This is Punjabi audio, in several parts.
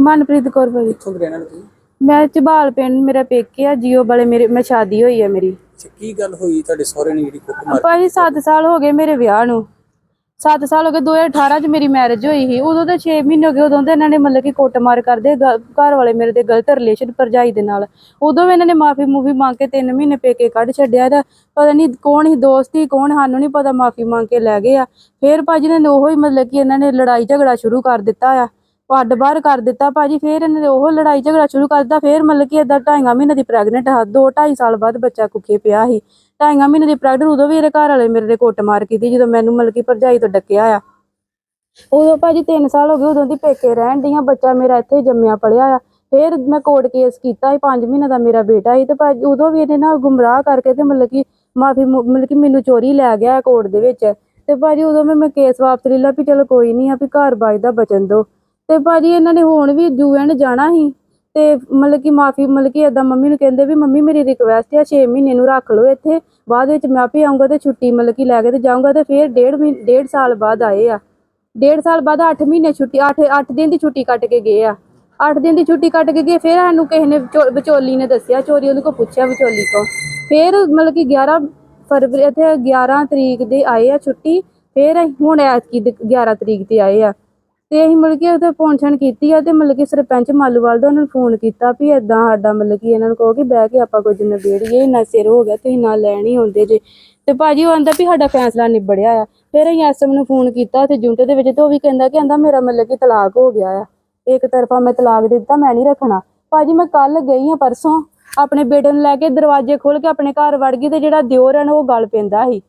ਮਨਪ੍ਰੀਤ ਕੌਰ ਭਾਜੀ। ਕਿੱਥੋਂ ਦੇ ਰਹਿਣ ਵਾਲੇ ਤੁਸੀਂ? ਮੈਂ ਚਬਾਲ ਪਿੰਡ ਮੇਰਾ ਪੇਕੇ ਆ ਜੀਓ ਵਾਲੇ ਮੇਰੇ ਮੈਂ ਸ਼ਾਦੀ ਹੋਈ ਆ ਮੇਰੀ। ਅੱਛਾ ਕੀ ਗੱਲ ਹੋਈ ਤੁਹਾਡੇ ਸਹੁਰੇ ਨੇ ਜਿਹੜੀ ਕੁੱਟ ਮਾਰ? ਭਾਜੀ 7 ਸਾਲ ਹੋ ਗਏ ਮੇਰੇ ਵਿਆਹ ਨੂੰ। 7 ਸਾਲ ਹੋ ਗਏ 2018 ਚ ਮੇਰੀ ਮੈਰਿਜ ਹੋਈ ਸੀ। ਉਦੋਂ ਤਾਂ 6 ਮਹੀਨੇ ਹੋ ਗਏ ਉਦੋਂ ਤਾਂ ਇਹਨਾਂ ਨੇ ਮਤਲਬ ਕਿ ਕੁੱਟਮਾਰ ਕਰਦੇ ਗ- ਘਰ ਵਾਲੇ ਮੇਰੇ ਦੇ ਗਲਤ ਰਿਲੇਸ਼ਨ ਭਰਜਾਈ ਦੇ ਨਾਲ। ਉਦੋਂ ਵੀ ਇਹਨਾਂ ਨੇ ਮਾਫੀ ਮੂਫੀ ਮੰਗ ਕੇ 3 ਮਹੀਨੇ ਪੇਕੇ ਕੱਢ ਛੱਡਿਆ ਇਹਦਾ। ਪਤਾ ਨਹੀਂ ਕੌਣ ਹੀ ਦੋਸਤ ਸੀ ਕੌਣ ਸਾਨੂੰ ਨਹੀਂ ਪਤਾ ਮਾਫੀ ਮੰਗ ਕੇ ਲੈ ਗਏ ਆ। ਫੇਰ ਭਾਜੀ ਨੇ ਉਹੋ ਹੀ ਮਤਲਬ ਕਿ ਇਹਨਾਂ ਨੇ ਲੜਾਈ ਝਗੜਾ ਸ਼ੁਰੂ ਕਰ ਦਿੱਤਾ ਆ। ਅੱਡ ਬਾਹਰ ਕਰ ਦਿੱਤਾ ਭਾਜੀ, ਫੇਰ ਇਹਨਾਂ ਨੇ ਉਹ ਲੜਾਈ ਝਗੜਾ ਸ਼ੁਰੂ ਕਰ ਦਿੱਤਾ, ਫੇਰ ਮਤਲਬ ਕਿ ਏਦਾਂ ਢਾਈਆਂ ਮਹੀਨੇ ਦੀ ਪ੍ਰੈਗਨੈਂਟ ਆ, ਦੋ ਢਾਈ ਸਾਲ ਬਾਅਦ ਬੱਚਾ ਕੁੱਖੇ ਪਿਆ ਸੀ। ਢਾਈਆਂ ਮਹੀਨੇ ਦੀ ਪ੍ਰੈਗਨੈਂਟ ਉਦੋਂ ਵੀ ਇਹਦੇ ਘਰ ਵਾਲੇ ਮੇਰੇ ਦੇ ਕੁੱਟਮਾਰ ਕੀਤੀ, ਜਦੋਂ ਮੈਨੂੰ ਮਤਲਬ ਕਿ ਭਰਜਾਈ ਤੋਂ ਡੱਕਿਆ ਆ। ਉਦੋਂ ਭਾਜੀ 3 ਸਾਲ ਹੋ ਗਏ ਉਦੋਂ ਦੀ ਪੇਕੇ ਰਹਿਣ ਦੀਆਂ ਬੱਚਾ ਮੇਰਾ ਇੱਥੇ ਜੰਮਿਆ ਪਲਿਆ ਆ। ਫਿਰ ਮੈਂ ਕੋਰਟ ਕੇਸ ਕੀਤਾ ਸੀ 5 ਮਹੀਨੇ ਦਾ ਮੇਰਾ ਬੇਟਾ ਸੀ ਤੇ ਭਾਜੀ ਉਦੋਂ ਵੀ ਇਹਨੇ ਨਾ ਗੁੰਮਰਾਹ ਕਰਕੇ ਤੇ ਮਤਲਬ ਕਿ ਮਾਫੀ ਮਤਲਬ ਕਿ ਮੈਨੂੰ ਚੋਰੀ ਲੈ ਗਿਆ ਕੋਰਟ ਦੇ ਵਿੱਚ। ਤੇ ਭਾਜੀ ਉਦੋਂ ਮੈਂ ਕੇਸ ਵਾਪਸ ਲੈ ਲਿਆ ਵੀ ਚਲੋ ਕੋਈ ਨਹੀਂ ਆ ਵੀ ਘਰ ਬਾਜ ਦਾ ਬਚਨ ਦੋ। ਤੇ ਭਾਜੀ ਇਹਨਾਂ ਨੇ ਹੁਣ ਵੀ ਯੂਐਨ ਜਾਣਾ ਸੀ ਤੇ ਮਤਲਬ ਕਿ ਮਾਫੀ, ਮਤਲਬ ਕਿ ਏਦਾਂ ਮੰਮੀ ਨੂੰ ਕਹਿੰਦੇ ਵੀ ਮੰਮੀ ਮੇਰੀ ਰਿਕਵੈਸਟ ਆ 6 ਮਹੀਨੇ ਨੂੰ ਰੱਖ ਲਓ ਇੱਥੇ, ਬਾਅਦ ਵਿੱਚ ਮੈਂ ਆਪੇ ਆਉਂਗਾ ਤੇ ਛੁੱਟੀ ਮਤਲਬ ਕਿ ਲੈ ਕੇ ਤੇ ਜਾਊਂਗਾ ਤੇ ਫਿਰ ਡੇਢ ਮਹੀਨੇ, ਡੇਢ ਸਾਲ ਬਾਅਦ ਆਏ ਆ। ਡੇਢ ਸਾਲ ਬਾਅਦ 8 ਮਹੀਨੇ ਛੁੱਟੀ 8 8 ਦਿਨ ਦੀ ਛੁੱਟੀ ਕੱਟ ਕੇ ਗਏ ਆ। 8 ਦਿਨ ਦੀ ਛੁੱਟੀ ਕੱਟ ਕੇ ਗਏ, ਫਿਰ ਸਾਨੂੰ ਕਿਸੇ ਨੇ ਵਿਚੋਲੀ ਨੇ ਦੱਸਿਆ, ਚੋਰੀ ਉਹਦੇ ਕੋਲ ਪੁੱਛਿਆ ਵਿਚੋਲੀ ਤੋਂ ਫਿਰ ਮਤਲਬ ਕਿ 11 ਫਰਵਰੀ, ਇੱਥੇ 11 ਤਰੀਕ ਦੇ ਆਏ ਆ ਛੁੱਟੀ, ਫਿਰ ਹੁਣ ਐਤਕੀ ਦੇ 11 ਤਰੀਕ ਤੇ ਆਏ ਆ। ਤੇ ਅਸੀਂ ਮਤਲਬ ਕਿ ਉੱਥੇ ਪਹੁੰਚਣ ਕੀਤੀ ਆ ਤੇ ਮਤਲਬ ਕਿ ਸਰਪੰਚ ਮਾਲੂਵਾਲ ਦਾ ਉਹਨਾਂ ਨੂੰ ਫੋਨ ਕੀਤਾ ਵੀ ਏਦਾਂ ਸਾਡਾ ਮਤਲਬ ਕਿ ਇਹਨਾਂ ਨੂੰ ਕਹੋ ਕਿ ਬਹਿ ਕੇ ਆਪਾਂ ਕੁਝ ਨਿਬੇੜੀਏ, ਇੰਨਾ ਸਿਰ ਹੋ ਗਿਆ ਤੁਸੀਂ ਨਾਲ ਲੈਣ ਹੀ ਆਉਂਦੇ ਜੇ। ਤੇ ਭਾਜੀ ਉਹ ਆਂਦਾ ਵੀ ਸਾਡਾ ਫੈਸਲਾ ਨਿਬੜਿਆ ਆ। ਫਿਰ ਅਸੀਂ ਐਸਐਮ ਨੂੰ ਫੋਨ ਕੀਤਾ ਤੇ ਜੁੰਟ ਦੇ ਵਿੱਚ ਤੇ ਉਹ ਵੀ ਕਹਿੰਦਾ ਕਿ ਆਂਦਾ ਮੇਰਾ ਮਤਲਬ ਕਿ ਤਲਾਕ ਹੋ ਗਿਆ ਆ। ਇੱਕ ਤਰਫਾ ਮੈਂ ਤਲਾਕ ਦੇ ਦਿੱਤਾ, ਮੈਂ ਨਹੀਂ ਰੱਖਣਾ। ਭਾਜੀ ਮੈਂ ਕੱਲ ਗਈ ਆ ਪਰਸੋਂ, ਆਪਣੇ ਬੇਟੇ ਨੂੰ ਲੈ ਕੇ ਦਰਵਾਜ਼ੇ ਖੋਲ ਕੇ ਆਪਣੇ ਘਰ ਵੜ ਗਈ ਤੇ ਜਿਹੜਾ ਦਿਓਰ ਹੈ ਉਹ ਗੱਲ ਪੈਂਦਾ ਸੀ।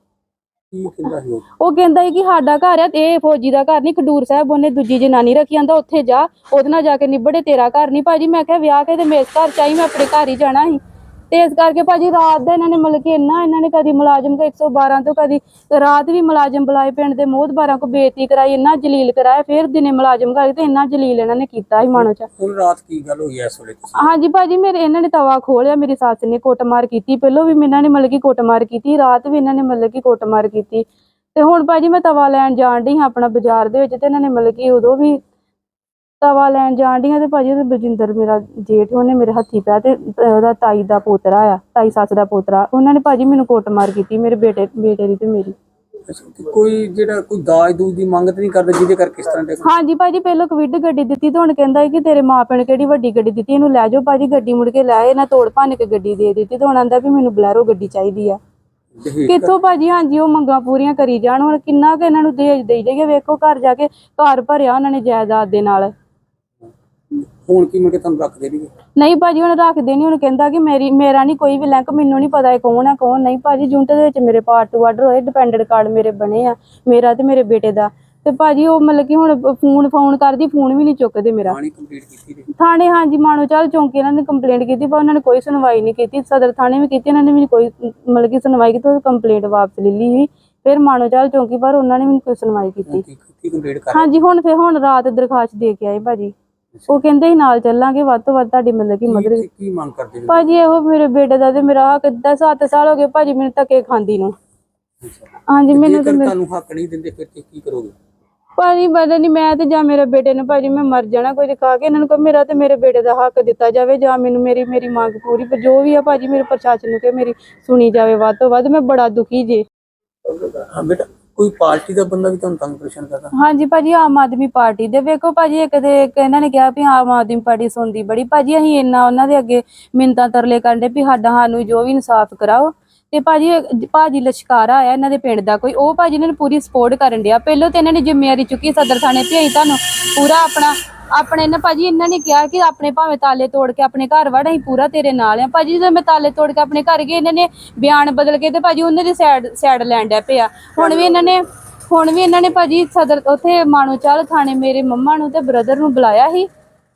ਕੀ ਕਹਿੰਦਾ ਸੀ ਉਹ? ਉਹ ਕਹਿੰਦਾ ਸੀ ਕਿ ਸਾਡਾ ਘਰ ਆ ਇਹ ਫੌਜੀ ਦਾ ਘਰ ਨਹੀਂ ਖਡੂਰ ਸਾਹਿਬ ਉਹਨੇ ਦੂਜੀ ਜਨਾਨੀ ਰੱਖੀ ਜਾਂਦਾ ਉੱਥੇ ਜਾ, ਉਹਦੇ ਨਾਲ ਜਾ ਕੇ ਨਿਬੜੇ, ਤੇਰਾ ਘਰ ਨਹੀਂ। ਭਾਜੀ ਮੈਂ ਕਿਹਾ ਵਿਆਹ ਕੇ ਤੇ ਮੇਰੇ ਘਰ ਚਾਹੀ ਮੈਂ ਆਪਣੇ ਘਰ ਹੀ ਜਾਣਾ ਸੀ। ਤੇ ਇਸ ਕਰਕੇ ਭਾਜੀ ਰਾਤ ਦਾ ਇਹਨਾਂ ਨੇ ਮਤਲਬ ਕਿ ਇੰਨਾ ਇਹਨਾਂ ਨੇ ਕਦੀ ਮੁਲਾਜ਼ਮ ਕੋ 112 ਤੋਂ ਕਦੀ ਰਾਤ ਵੀ ਮੁਲਾਜ਼ਮ ਬੁਲਾਏ ਪਿੰਡ ਦੇ ਮੋਹਤਬਾਰਾਂ ਕੋ ਬੇਇੱਜ਼ਤੀ ਕਰਾਈ ਇੰਨਾ ਜਲੀਲ ਕਰਾਇਆ ਫਿਰ ਦਿਨੇ ਮੁਲਾਜ਼ਮ ਕਰਕੇ ਤੇ ਇੰਨਾ ਜਲੀਲ ਇਹਨਾਂ ਨੇ ਕੀਤਾ ਸੀ ਮਾਣੋ ਚ। ਹੁਣ ਰਾਤ ਕੀ ਗੱਲ ਹੋਈ ਐ ਇਸ ਵੇਲੇ ਤੁਸੀਂ? ਹਾਂਜੀ ਭਾਜੀ ਮੇਰੇ ਇਹਨਾਂ ਨੇ ਤਵਾ ਖੋਲਿਆ ਮੇਰੀ ਸੱਸ ਨੇ ਕੁੱਟਮਾਰ ਕੀਤੀ ਪਹਿਲੋਂ ਵੀ ਇਹਨਾਂ ਨੇ ਮਤਲਬ ਕਿ ਕੁੱਟਮਾਰ ਕੀਤੀ ਰਾਤ ਵੀ ਇਹਨਾਂ ਨੇ ਮਤਲਬ ਕਿ ਕੁੱਟਮਾਰ ਕੀਤੀ। ਤੇ ਹੁਣ ਭਾਜੀ ਮੈਂ ਤਵਾ ਲੈਣ ਜਾਣ ਡਈ ਹਾਂ ਆਪਣਾ ਬਾਜ਼ਾਰ ਦੇ ਵਿੱਚ ਤੇ ਇਹਨਾਂ ਨੇ ਮਤਲਬ ਕਿ ਉਦੋਂ ਵੀ ਤਵਾ ਲੈਣ ਜਾਣ ਹਾਂ ਤੇ ਭਾਜੀ ਉਹ ਬਲਜਿੰਦਰ ਮੇਰਾ ਜੇਠ ਉਹਨੇ ਮੇਰੇ ਹੱਥੀ ਪਿਆ ਤੇ ਉਹਦਾ ਤਾਈ ਦਾ ਪੋਤਰਾ ਆ ਤਾਈ ਸੱਸ ਦਾ ਪੋਤਰਾ ਉਹਨਾਂ ਨੇ ਭਾਜੀ ਮੈਨੂੰ ਕੁੱਟਮਾਰ ਕੀਤੀ ਮੇਰੇ ਬੇਟੇ ਬੇਟੇ ਦੀ ਤੇ ਮੇਰੀ। ਕੋਈ ਜਿਹੜਾ ਕੋਈ ਦਾਜ ਦੂਜ ਦੀ ਮੰਗ ਤੇ ਨਹੀਂ ਕਰਦਾ ਜਿਹਦੇ ਕਰਕੇ ਇਸ ਤਰ੍ਹਾਂ ਦੇ ਹਾਂਜੀ ਭਾਜੀ ਪਹਿਲਾਂ ਕਵਿਡ ਗੱਡੀ ਦਿੱਤੀ ਤੇ ਹੁਣ ਕਹਿੰਦਾ ਹੈ ਕਿ ਤੇਰੇ ਮਾਪਿਆਂ ਨੇ ਕਿਹੜੀ ਵੱਡੀ ਗੱਡੀ ਦਿੱਤੀ ਇਹਨੂੰ ਲੈ ਜਾਓ ਭਾਜੀ ਗੱਡੀ ਮੁੜ ਕੇ ਲੈ ਆਏ ਨਾ ਤੋੜ ਭੰਨ ਕੇ ਗੱਡੀ ਦੇ ਦਿੱਤੀ ਤੇ ਹੁਣ ਆਂਦਾ ਵੀ ਮੈਨੂੰ ਬਲੈਰੋ ਗੱਡੀ ਚਾਹੀਦੀ ਆ। ਕਿੱਥੋਂ ਭਾਜੀ ਹਾਂਜੀ ਉਹ ਮੰਗਾਂ ਪੂਰੀਆਂ ਕਰੀ ਜਾਣ ਹੁਣ ਕਿੰਨਾ ਕੁ ਇਹਨਾਂ ਨੂੰ ਦੇਜ ਦੇਈ ਜਾਈਏ ਵੇਖੋ ਘਰ ਜਾ ਕੇ ਘਰ ਭਰਿਆ ਉਹਨਾਂ ਨੇ ਜਾਇਦਾਦ ਦੇ ਨਾਲ। ਹੁਣ ਕੀ ਮੁੜ ਕੇ ਤੁਹਾਨੂੰ ਰੱਖ ਦੇਣਗੇ ਨਹੀਂ ਭਾਜੀ ਹੁਣ ਰੱਖਦੇ ਨਹੀਂ ਹੁਣ ਕਹਿੰਦਾ ਕਿ ਮੇਰੀ ਮੇਰਾ ਨਹੀਂ ਕੋਈ ਵੀ ਲਿੰਕ ਮੈਨੂੰ ਨਹੀਂ ਪਤਾ ਇਹ ਕੌਣ ਹੈ ਕੌਣ ਨਹੀਂ। ਭਾਜੀ ਜੁੰਟ ਦੇ ਵਿੱਚ ਮੇਰੇ ਪਾਰਟ ਟੂ ਆਰਡਰ ਹੋਏ ਡਿਪੈਂਡੈਂਟ ਕਾਰਡ ਮੇਰੇ ਬਣੇ ਆ ਮੇਰਾ ਤੇ ਮੇਰੇ ਬੇਟੇ ਦਾ। ਤੇ ਭਾਜੀ ਉਹ ਮਤਲਬ ਕਿ ਹੁਣ ਫੋਨ ਫੋਨ ਕਰਦੀ ਫੋਨ ਵੀ ਨਹੀਂ ਚੁੱਕਦੇ ਮੇਰਾ। ਪਾਣੀ ਕੰਪਲੀਟ ਕੀਤੀ ਜੀ ਥਾਣੇ ਹਾਂਜੀ ਮਾਣੋ ਚਾਲ ਚੌਂਕੀ ਇਹਨਾਂ ਨੇ ਕੰਪਲੇਂਟ ਕੀਤੀ ਪਰ ਉਹਨਾਂ ਨੇ ਕੋਈ ਸੁਣਵਾਈ ਨਹੀਂ ਕੀਤੀ। ਸਦਰ ਥਾਣੇ ਵੀ ਕੀਤੀ ਇਹਨਾਂ ਨੇ ਵੀ ਕੋਈ ਮਤਲਬ ਕਿ ਸੁਣਵਾਈ ਕੀਤੀ ਉਹ ਕੰਪਲੇਂਟ ਵਾਪਸ ਲੈ ਲਈ ਸੀ। ਫਿਰ ਮਾਣੋ ਚਾਲ ਚੌਂਕੀ ਪਰ ਉਹਨਾਂ ਨੇ ਵੀ ਕੋਈ ਸੁਣਵਾਈ ਕੀਤੀ। ਕੀ ਕੀ ਕੰਪਲੀਟ ਕਰ ਹਾਂਜੀ ਹੁਣ ਫਿਰ ਹੁਣ ਰਾਤ ਦਰਖਾਸਤ ਦੇ ਕੇ ਆਏ ਭਾਜੀ। ਉਹ ਕਹਿੰਦੇ ਸੀ ਨਾਲ ਚੱਲਾਂਗੇ ਵੱਧ ਤੋਂ ਵੱਧ ਤੁਹਾਡੀ ਮਤਲਬ ਕਿ ਮਦਦ ਕੀ ਕੀ ਮੰਗ ਕਰਦੇ ਨੇ ਭਾਜੀ ਇਹੋ ਮੇਰੇ ਬੇਟੇ ਦਾ ਤੇ ਮੇਰਾ ਹੱਕ ਦਾ 7 ਸਾਲ ਹੋ ਗਏ ਭਾਜੀ ਮੈਨੂੰ ਧੱਕੇ ਖਾਂਦੀ ਨੂੰ। ਹਾਂਜੀ ਮੈਨੂੰ ਜੇਕਰ ਤੁਹਾਨੂੰ ਹੱਕ ਨਹੀਂ ਦਿੰਦੇ ਫਿਰ ਤੁਸੀਂ ਕੀ ਕਰੋਗੇ? ਭਾਜੀ ਪਤਾ ਨਹੀਂ ਮੈਂ ਤੇ ਜਾਂ ਮੇਰੇ ਬੇਟੇ ਨੂੰ ਭਾਜੀ ਮੈਂ ਮਰ ਜਾਣਾ ਕੋਈ ਦਿਖਾ ਕੇ ਇਹਨਾਂ ਨੂੰ ਕਹੋ ਮੇਰਾ ਤੇ ਮੇਰੇ ਬੇਟੇ ਦਾ ਹੱਕ ਦਿੱਤਾ ਜਾਵੇ ਜਾਂ ਮੈਨੂੰ ਮੇਰੀ ਮੇਰੀ ਮੰਗ ਪੂਰੀ ਪਰ ਜੋ ਵੀ ਆ ਭਾਜੀ ਮੇਰੇ ਪ੍ਰਸ਼ਾਸਨ ਨੂੰ ਕਿ ਮੇਰੀ ਸੁਣੀ ਜਾਵੇ ਵੱਧ ਤੋਂ ਵੱਧ ਮੈਂ ਬੜਾ ਦੁਖੀ ਜੇ। ਹਾਂ ਬੇਟਾ ਕੋਈ ਪਾਰਟੀ ਦਾ ਬੰਦਾ ਵੀ ਤੁਹਾਨੂੰ ਤੰਗ ਪਰੇਸ਼ਾਨ ਕਰਦਾ? ਹਾਂਜੀ, ਭਾਜੀ, ਆਮ ਆਦਮੀ ਪਾਰਟੀ ਦੇ। ਵੇਖੋ ਭਾਜੀ, ਇੱਕ ਤੇ ਇੱਕ ਇਹਨਾਂ ਨੇ ਕਿਹਾ ਵੀ ਆਮ ਆਦਮੀ ਪਾਰਟੀ ਸੁਣਦੀ ਬੜੀ। ਭਾਜੀ, ਅਸੀਂ ਇੰਨਾ ਉਹਨਾਂ ਦੇ ਅੱਗੇ ਮਿੰਤਾ ਤਰਲੇ ਕਰਦੇ ਵੀ ਸਾਡਾ ਸਾਨੂੰ ਜੋ ਵੀ ਇਨਸਾਫ ਕਰਾਓ। ਤੇ ਭਾਜੀ ਇਹ ਭਾਜੀ ਲਸ਼ਕਾਰਾ ਆਇਆ ਇਹਨਾਂ ਦੇ ਪਿੰਡ ਦਾ ਕੋਈ, ਉਹ ਭਾਜੀ ਇਹਨਾਂ ਨੂੰ ਪੂਰੀ ਸਪੋਰਟ ਕਰਨ ਡਿਆ। ਪਹਿਲਾਂ ਤੇ ਇਹਨਾਂ ਨੇ ਜ਼ਿੰਮੇਵਾਰੀ ਚੁੱਕੀ ਸਦਰ ਥਾਣੇ ਤੇ ਅਸੀਂ ਤੁਹਾਨੂੰ, ਪੂਰਾ ਆਪਣਾ, ਆਪਣੇ ਨਾ ਭਾਜੀ ਇਹਨਾਂ ਨੇ ਕਿਹਾ ਕਿ ਆਪਣੇ ਭਾਵੇਂ ਤਾਲੇ ਤੋੜ ਕੇ ਆਪਣੇ ਘਰ ਵੜ, ਅਸੀਂ ਪੂਰਾ ਤੇਰੇ ਨਾਲ ਆ ਭਾਜੀ ਜਦੋਂ ਮੈਂ ਤਾਲੇ ਤੋੜ ਕੇ ਆਪਣੇ ਘਰ ਗਏ ਇਹਨਾਂ ਨੇ ਬਿਆਨ ਬਦਲ ਕੇ ਤੇ ਭਾਜੀ ਉਹਨਾਂ ਦੀ ਸਾਈਡ ਸਾਈਡ ਲੈਣ ਡਿਆ ਪਿਆ। ਹੁਣ ਵੀ ਇਹਨਾਂ ਨੇ, ਹੁਣ ਵੀ ਇਹਨਾਂ ਨੇ ਭਾਜੀ ਸਦਰ, ਉੱਥੇ ਮਾਣੋ ਚਾਲ ਥਾਣੇ ਮੇਰੇ ਮੰਮਾ ਨੂੰ ਤੇ ਬ੍ਰਦਰ ਨੂੰ ਬੁਲਾਇਆ ਸੀ।